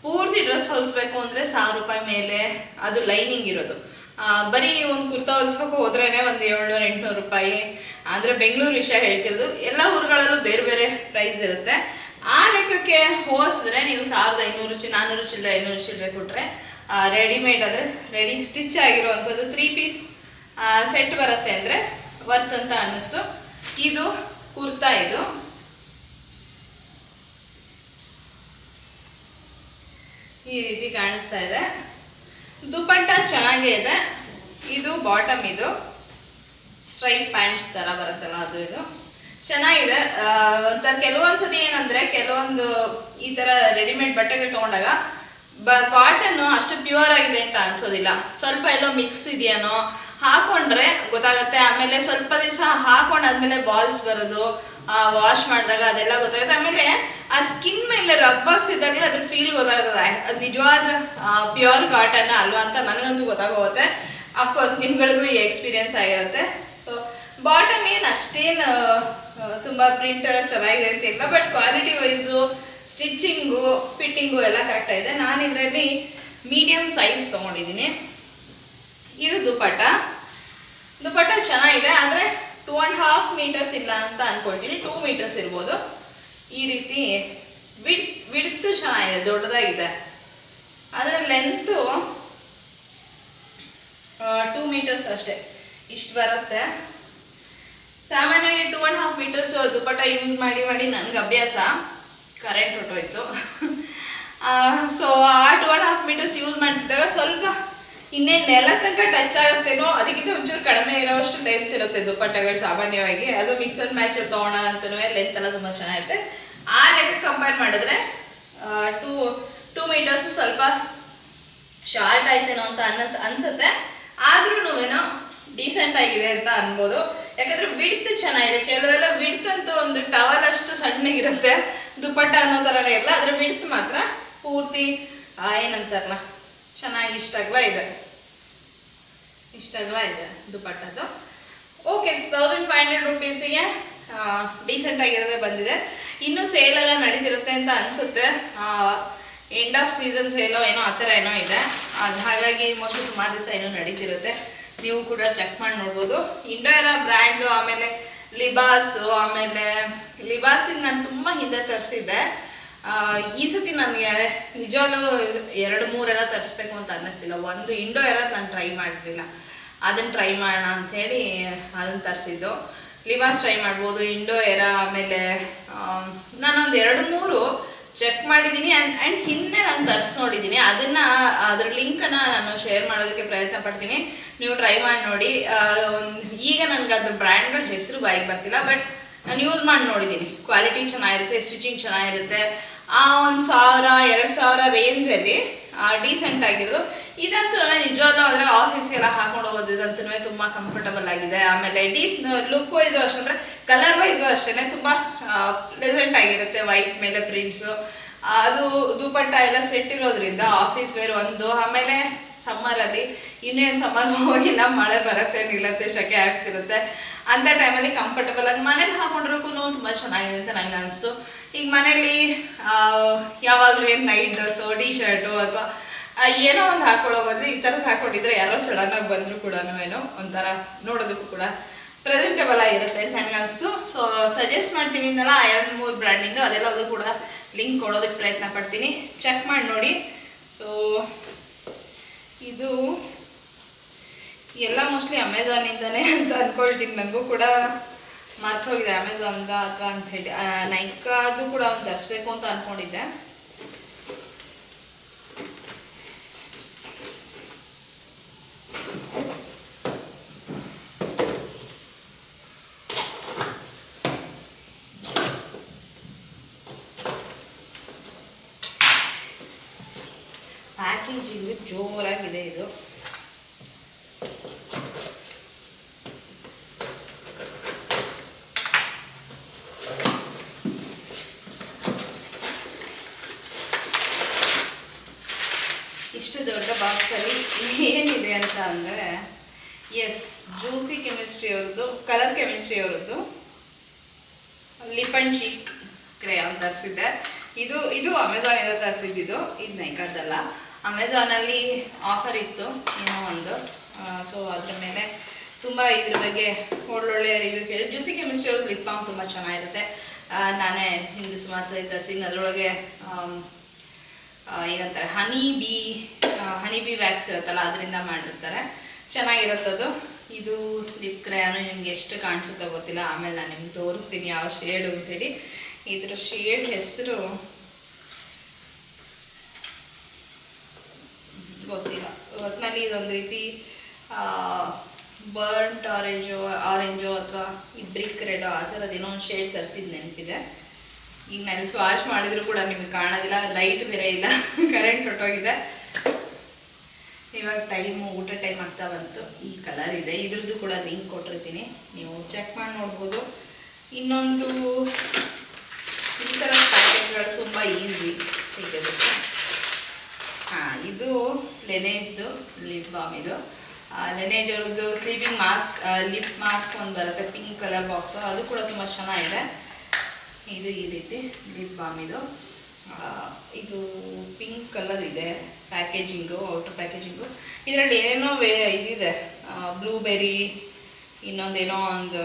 ಪೂರ್ತಿ ಡ್ರೆಸ್ ಹೊಲಿಸ್ಬೇಕು ಅಂದ್ರೆ ಸಾವಿರ ರೂಪಾಯಿ ಮೇಲೆ ಅದು ಲೈನಿಂಗ್ ಇರೋದು. ಬರೀ ನೀವು ಒಂದು ಕುರ್ತಾ ಹೊಲಿಸ್ಬೇಕು ಹೋದ್ರೇ ಒಂದು ಏಳ್ನೂರು, ಎಂಟ್ನೂರು ರೂಪಾಯಿ. ಅಂದರೆ ಬೆಂಗಳೂರು ವಿಷಯ ಹೇಳ್ತಿರೋದು, ಎಲ್ಲ ಊರುಗಳಲ್ಲೂ ಬೇರೆ ಬೇರೆ ಪ್ರೈಸ್ ಇರುತ್ತೆ. ಆ ಲೆಕ್ಕಕ್ಕೆ ಹೋಲಿಸಿದ್ರೆ ನೀವು ಸಾವಿರದ ಐನೂರು ಚಿ ನಾನ್ನೂರು ಚಿಲ್ಲರೆ, ಐನೂರು ಚಿಲ್ಲರೆ ಕೊಟ್ಟರೆ ರೆಡಿಮೇಡ್ ಅಂದ್ರೆ ರೆಡಿ ಸ್ಟಿಚ್ ಆಗಿರುವಂಥದ್ದು ತ್ರೀ ಪೀಸ್ ಸೆಟ್ ಬರುತ್ತೆ ಅಂದ್ರೆ ವರ್ತ್ ಅಂತ ಅನ್ನಿಸ್ತು. ಇದು ಕುರ್ತಾ ಇದು. ಈ ರೀತಿ ಕಾಣಿಸ್ತಾ ಇದೆ. ದುಪಟ್ಟ ಚೆನ್ನಾಗೇ ಇದೆ. ಇದು ಬಾಟಮ್ ಇದು. ಸ್ಟ್ರೈಟ್ ಪ್ಯಾಂಟ್ಸ್ ತರ ಬರುತ್ತಲ್ಲ ಅದು ಇದು. ಚೆನ್ನಾಗಿದೆ. ಒಂಥರ ಕೆಲವೊಂದ್ಸತಿ ಏನಂದ್ರೆ ಕೆಲವೊಂದು ಈ ತರ ರೆಡಿಮೇಡ್ ಬಟ್ಟೆಗಳು ತಗೊಂಡಾಗ ಬ ಕಾಟನ್ ಅಷ್ಟು ಪ್ಯೂರ್ ಆಗಿದೆ ಅಂತ ಅನ್ಸೋದಿಲ್ಲ. ಸ್ವಲ್ಪ ಎಲ್ಲೋ ಮಿಕ್ಸ್ ಇದೆಯೇನೋ ಹಾಕೊಂಡ್ರೆ ಗೊತ್ತಾಗುತ್ತೆ. ಆಮೇಲೆ ಸ್ವಲ್ಪ ದಿವಸ ಹಾಕೊಂಡಾದ್ಮೇಲೆ ಬಾಲ್ಸ್ ಬರೋದು ವಾಶ್ ಮಾಡಿದಾಗ ಅದೆಲ್ಲ ಗೊತ್ತಾಗುತ್ತೆ. ಆಮೇಲೆ ಆ ಸ್ಕಿನ್ ಮೇಲೆ ರಬ್ ಆಗ್ತಿದ್ದಾಗಲೇ ಅದ್ರ ಫೀಲ್ ಗೊತ್ತಾಗ್ತದೆ. ಅದು ನಿಜವಾದ ಪ್ಯೂರ್ ಕಾಟನ್ ಅಲ್ವಾ ಅಂತ ನನಗಂತೂ ಗೊತ್ತಾಗೋಗುತ್ತೆ. ಅಫ್ಕೋರ್ಸ್ ನಿಮ್ಗಳಿಗೂ ಈ ಎಕ್ಸ್ಪೀರಿಯನ್ಸ್ ಆಗಿರುತ್ತೆ. ಸೊ ಬಾಟಮ್ ಏನು ಅಷ್ಟೇನು ತುಂಬಾ ಪ್ರಿಂಟ್ ಎಲ್ಲ ಚೆನ್ನಾಗಿದೆ ಅಂತ ಇಲ್ಲ but quality wise stitching fitting ಎಲ್ಲ ಕರೆಕ್ಟ್ ಆಗಿದೆ. ನಾನು ಇದರಲ್ಲಿ ಮೀಡಿಯಂ ಸೈಜ್ ತೊಗೊಂಡಿದ್ದೀನಿ. ಇದು ದುಪಟ್ಟ. ದುಪಟ್ಟ ಚೆನ್ನಾಗಿದೆ, ಆದರೆ ಟೂ ಆ್ಯಂಡ್ ಹಾಫ್ ಮೀಟರ್ಸ್ ಇಲ್ಲ ಅಂತ ಅನ್ಕೊಳ್ತೀನಿ. ಟೂ ಮೀಟರ್ಸ್ ಇರ್ಬೋದು. ಈ ರೀತಿ ವಿಡ್ ವಿಡ್ತು ಚೆನ್ನಾಗಿದೆ, ದೊಡ್ಡದಾಗಿದೆ. ಅದರ ಲೆಂತು ಟೂ ಮೀಟರ್ಸ್ ಅಷ್ಟೇ. ಇಷ್ಟು ಬರುತ್ತೆ. ಸಾಮಾನ್ಯವಾಗಿ two and half metres dupatta use ಮಾಡಿ ಮಾಡಿ ನನಗೆ ಅಭ್ಯಾಸ ಕರೆಂಟ್ ಹೊಟ್ಟೋಯ್ತು ಸೊ ಆ two and half metres use ಮಾಡ್ತಿದ್ದಾಗ ಸ್ವಲ್ಪ ಇನ್ನೇ ನೆಲ ತನಕ ಟಚ್ ಆಗುತ್ತೇನೋ, ಅದಕ್ಕಿಂತ ಒಂಚೂರು ಕಡಿಮೆ ಇರೋಷ್ಟು ಲೆಂತ್ ಇರುತ್ತೆ ದುಪ್ಪಟ್ಟಗಳು ಸಾಮಾನ್ಯವಾಗಿ. ಅದು ಮಿಕ್ಸ್ ಅಂಡ್ ಮ್ಯಾಚ್ ತೊಗೋಣ ಅಂತನೂ ಲೆಂತ್ ಎಲ್ಲ ತುಂಬ ಚೆನ್ನಾಗಿರುತ್ತೆ. ಆ ಲೆಕ್ಕ ಕಂಪೇರ್ ಮಾಡಿದ್ರೆ ಟೂ ಟೂ ಮೀಟರ್ಸ್ ಸ್ವಲ್ಪ ಶಾರ್ಟ್ ಆಯ್ತೇನೋ ಅಂತ ಅನ್ನಿಸ್, ಅನ್ಸುತ್ತೆ. ಆದ್ರೂ ಡೀಸೆಂಟ್ ಆಗಿದೆ ಅಂತ ಅನ್ಬೋದು. ಯಾಕಂದ್ರೆ ವಿಡ್ತ್ ಚೆನ್ನಾಗಿದೆ. ಕೆಲವೆಲ್ಲ ವಿಡ್ತ್ ಅಂತೂ ಒಂದು ಟವಲ್ ಅಷ್ಟು ಸಣ್ಣಗಿರುತ್ತೆ. ದುಪ್ಪಟ್ಟ ಅನ್ನೋ ಥರನೇ ಇರಲ್ಲ ಅದ್ರ ವಿಡ್ತ್ ಮಾತ್ರ ಪೂರ್ತಿ ಏನಂತಾರಲ್ಲ, ಚೆನ್ನಾಗಿ ಇಷ್ಟಾಗ್ಲ ಇದೆ. ಇಷ್ಟಾಗ್ಲ ಇದೆ ದುಪ್ಪಟ್ಟದ್ದು. ಓಕೆ ತೌಸಂಡ್ ಫೈವ್ ಹಂಡ್ರೆಡ್ ರುಪೀಸಿಗೆ ಡೀಸೆಂಟ್ ಆಗಿರೋದೇ ಬಂದಿದೆ. ಇನ್ನೂ ಸೇಲ್ ಎಲ್ಲ ನಡೀತಿರುತ್ತೆ ಅಂತ ಅನ್ಸುತ್ತೆ. ಎಂಡ್ ಆಫ್ ಸೀಸನ್ ಸೇಲೋ ಏನೋ, ಆ ಥರ ಏನೋ ಇದೆ. ಹಾಗಾಗಿ ಮೋಸ್ಟ್ಲಿ ಸುಮಾರು ದಿವಸ ಏನೋ ನಡೀತಿರುತ್ತೆ. ನೀವು ಕೂಡ ಚೆಕ್ ಮಾಡಿ ನೋಡ್ಬೋದು. ಇಂಡೋಯರ ಬ್ರ್ಯಾಂಡು ಆಮೇಲೆ ಲಿಬಾಸು ಆಮೇಲೆ ಲಿಬಾಸಿನ ನಾನು ತುಂಬ ಹಿಂದೆ ತರಿಸಿದ್ದೆ. ಈ ಸತಿ ನನಗೆ ನಿಜವಾಗ್ಲೂ ಎರಡು, ಮೂರೆಲ್ಲ ತರಿಸ್ಬೇಕು ಅಂತ ಅನ್ನಿಸ್ತಿಲ್ಲ. ಒಂದು ಇಂಡೋ ಎರ ನಾನು ಟ್ರೈ ಮಾಡಿರಲಿಲ್ಲ ಅದನ್ನು ಟ್ರೈ ಮಾಡೋಣ ಅಂಥೇಳಿ ಅದನ್ನು ತರಿಸಿದ್ದು. ಲಿವಾಸ್ ಟ್ರೈ ಮಾಡ್ಬೋದು ಇಂಡೋ ಎರ ಆಮೇಲೆ ನಾನೊಂದು ಎರಡು, ಮೂರು ಚೆಕ್ ಮಾಡಿದ್ದೀನಿ ಆ್ಯಂಡ್ ಹಿಂದೆ ನಾನು ತರ್ಸ್ ನೋಡಿದ್ದೀನಿ ಅದನ್ನ, ಅದ್ರ ಲಿಂಕನ್ನು ನಾನು ಶೇರ್ ಮಾಡೋದಕ್ಕೆ ಪ್ರಯತ್ನ ಪಡ್ತೀನಿ. ನೀವು ಟ್ರೈ ಮಾಡಿ ನೋಡಿ. ಈಗ ನನಗೆ ಅದ್ರ ಬ್ರ್ಯಾಂಡ್ಗಳ ಹೆಸರು ಬಾಯಿಗೆ ಬರ್ತಿಲ್ಲ ಬಟ್ ನಾನು ಯೂಸ್ ಮಾಡಿ ನೋಡಿದ್ದೀನಿ ಕ್ವಾಲಿಟಿ ಚೆನ್ನಾಗಿರುತ್ತೆ ಸ್ಟಿಚಿಂಗ್ ಚೆನ್ನಾಗಿರುತ್ತೆ. ಆ ಒಂದು ಸಾವಿರ, ಎರಡು ಸಾವಿರ ರೇಂಜಲ್ಲಿ ಡೀಸೆಂಟ್ ಆಗಿರೋದು. ಇದಂತೂ ನಿಜವಾಗ್ಲೂ ಆದ್ರೆ ಆಫೀಸ್ಗೆಲ್ಲ ಹಾಕೊಂಡು ಹೋಗೋದಿದಂತೂ ತುಂಬಾ ಕಂಫರ್ಟಬಲ್ ಆಗಿದೆ. ಆಮೇಲೆ ಡೀಸ್ ಲುಕ್ ವೈಸು ಅಷ್ಟೇ, ಅಂದರೆ ಕಲರ್ ವೈಸು ಅಷ್ಟೇ ತುಂಬಾ ಪ್ಲೆಸೆಂಟ್ ಆಗಿರುತ್ತೆ ವೈಟ್ ಮೇಲೆ ಪ್ರಿಂಟ್ಸು ಅದು ದುಪಟ್ಟ ಎಲ್ಲ ಸೆಟ್ ಇರೋದ್ರಿಂದ ಆಫೀಸ್ ವೇರ್ ಒಂದು, ಆಮೇಲೆ ಸಮ್ಮರಲ್ಲಿ ಇನ್ನೇನು ಸಮ್ಮರ್ ಹೋಗಿಲ್ಲ, ಮಳೆ ಬರುತ್ತೆ, ನಿಲ್ಲತ್ತೆ ಶಕೆ ಆಗ್ತಿರುತ್ತೆ. ಅಂಥ ಟೈಮಲ್ಲಿ ಕಂಫರ್ಟಬಲ್ ಆಗಿ ಮನೇಲಿ ಹಾಕೊಂಡ್ರೂ ತುಂಬ ಚೆನ್ನಾಗಿದೆ ಅಂತ ನಂಗೆ ಅನಿಸ್ತು. ಈಗ ಮನೇಲಿ ಯಾವಾಗಲೂ ಏನು ನೈಟ್ ಡ್ರೆಸ್ಸು ಟಿ ಶರ್ಟು ಅಥವಾ ಏನೋ ಒಂದು ಹಾಕೊಳ್ಳೋ ಬದಲು ಈ ಥರದ್ದು ಹಾಕೊಂಡಿದ್ರೆ ಯಾರೋ ಸಡನ್ ಆಗಿ ಬಂದರೂ ಕೂಡ ಏನೋ ಒಂಥರ ನೋಡೋದಕ್ಕೂ ಕೂಡ ಪ್ರೆಸೆಂಟೇಬಲ್ ಆಗಿರುತ್ತೆ ಅಂತ ನನಗೆ ಅನಿಸ್ತು. ಸೊ ಸಜೆಸ್ಟ್ ಮಾಡ್ತೀನಿ ಅಂದಲ್ಲ ಎರಡು ಮೂರು ಬ್ರ್ಯಾಂಡಿಂದು ಅದೆಲ್ಲವೂ ಕೂಡ ಲಿಂಕ್ ಕೊಡೋದಕ್ಕೆ ಪ್ರಯತ್ನ ಪಡ್ತೀನಿ. ಚೆಕ್ ಮಾಡಿ ನೋಡಿ. ಸೊ ಇದು ಎಲ್ಲ ಮೋಸ್ಟ್ಲಿ ಅಮೆಝಾನಿಂದನೇ <laughs> ಅಂತ ಅಂದ್ಕೊಳ್ತೀನಿ ನನಗೂ ಕೂಡ ಮರ್ತೋಗಿದೆ ಅಮೆಝಾನ್ದ ಅಥವಾ ಅಂತ ಹೇಳಿ. ನೈಕಾದು ಕೂಡ ಒಂದು ತರಿಸ್ಬೇಕು ಅಂತ ಅಂದ್ಕೊಂಡಿದ್ದೆ ಪ್ಯಾಕೇಜಿಂಗ್ ಜೋರಾಗಿದೆ ಇದು. ಇಷ್ಟು ದೊಡ್ಡ ಬಾಕ್ಸಲ್ಲಿ ಏನಿದೆ ಅಂತ ಅಂದರೆ ಎಸ್ ಜ್ಯೂಸಿ ಕೆಮಿಸ್ಟ್ರಿ ಅವ್ರದ್ದು ಕಲರ್ ಕೆಮಿಸ್ಟ್ರಿ ಅವ್ರದ್ದು. ಲಿಪ್ ಅಂಡ್ ಚೀಕ್ ಕ್ರೇಯಾನ್ ತರಿಸಿದ್ದೆ. ಇದು ಇದು ಅಮೆಝಾನಿಂದ ತರಿಸಿದ್ದು. ಇದು ನೈಕಾದಲ್ಲ ಅಮೆಝಾನಲ್ಲಿ ಆಫರ್ ಇತ್ತು, ಏನೋ ಒಂದು. ಸೊ ಅದ್ರ ಮೇಲೆ ತುಂಬ ಇದ್ರ ಬಗ್ಗೆ ಒಳ್ಳೊಳ್ಳೆ ರಿವ್ಯೂ ಕೇಳಿ. ಜ್ಯೂಸಿ ಕೆಮಿಸ್ಟ್ರಿ ಅವ್ರದ್ದು ಲಿಪ್ ಬಾಮ್ ತುಂಬ ಚೆನ್ನಾಗಿರುತ್ತೆ. ನಾನೇ ಹಿಂದೆ ಸುಮಾರು ಸರಿ ತರಿಸಿದ್ದೀನಿ ಅದರೊಳಗೆ ಏನಂತಾರೆ honey bee honey bee wax ಇರುತ್ತಲ್ಲ, ಅದರಿಂದ ಮಾಡಿರ್ತಾರೆ. ಚೆನ್ನಾಗಿರುತ್ತದು ಇದು ಲಿಪ್ ಕ್ರಯಾನು ನಿಮ್ಗೆ ಎಷ್ಟು ಕಾಣಿಸುತ್ತೋ ಗೊತ್ತಿಲ್ಲ. ಆಮೇಲೆ ನಾನು ನಿಮ್ಗೆ ತೋರಿಸ್ತೀನಿ, ಯಾವ ಶೇಡು ಅಂತೇಳಿ ಇದ್ರ ಶೇಡ್ ಹೆಸರು ಗೊತ್ತಿಲ್ಲ ಒಟ್ಟಿನಲ್ಲಿ ಇದೊಂದು ರೀತಿ ಬರ್ಂಟ್ ಆರೆಂಜು ಆರೆಂಜು ಅಥವಾ ಈ ಬ್ರಿಕ್ ರೆಡ್ ಆ ಥರದ್ದು ಏನೋ ಒಂದು ಶೇಡ್ ತರಿಸಿದ್ದು ನೆನಪಿದೆ. ಈಗ ನಾನು ಸ್ವಾಶ್ ಮಾಡಿದ್ರು ಕೂಡ ನಿಮಗೆ ಕಾಣೋದಿಲ್ಲ ಲೈಟ್ ಬೇರೆ ಇಲ್ಲ ಕರೆಂಟ್ ಹೊಟ್ಟೋಗಿದೆ ಇವಾಗ ಟೈಮು ಊಟ ಟೈಮ್ ಆಗ್ತಾ ಬಂತು. ಈ ಕಲರ್ ಇದೆ, ಇದ್ರದ್ದು ಕೂಡ ಲಿಂಕ್ ಕೊಟ್ಟಿರ್ತೀನಿ. ನೀವು ಚೆಕ್ ಮಾಡಿ ನೋಡ್ಬೋದು. ಇನ್ನೊಂದು, ಈ ಥರ ಪ್ಯಾಕೆಟ್ಗಳು ತುಂಬ ಈಸಿ ತೆಗೆಯೋದಕ್ಕೆ ಹಾಂ ಇದು ಲೆನೇಜ್ದು ಲಿಪ್ ಬಾಮ್ ಇದು. ಲೆನೇಜ್ ಅವ್ರದ್ದು ಸ್ಲೀಪಿಂಗ್ ಮಾಸ್ಕ್ ಲಿಪ್ ಮಾಸ್ಕ್ ಒಂದು ಬರುತ್ತೆ ಪಿಂಕ್ ಕಲರ್ ಬಾಕ್ಸು ಅದು ಕೂಡ ತುಂಬ ಚೆನ್ನಾಗಿದೆ. ಇದು ಈ ರೀತಿ ಲಿಪ್ ಬಾಮ್ ಇದು. ಇದು ಪಿಂಕ್ ಕಲರ್ ಇದೆ ಪ್ಯಾಕೇಜಿಂಗು ಔಟರ್ ಪ್ಯಾಕೇಜಿಂಗು ಇದರಲ್ಲಿ ಏನೇನೋ ವೇ ಇದಿದೆ. ಬ್ಲೂಬೆರಿ ಇನ್ನೊಂದೇನೋ ಒಂದು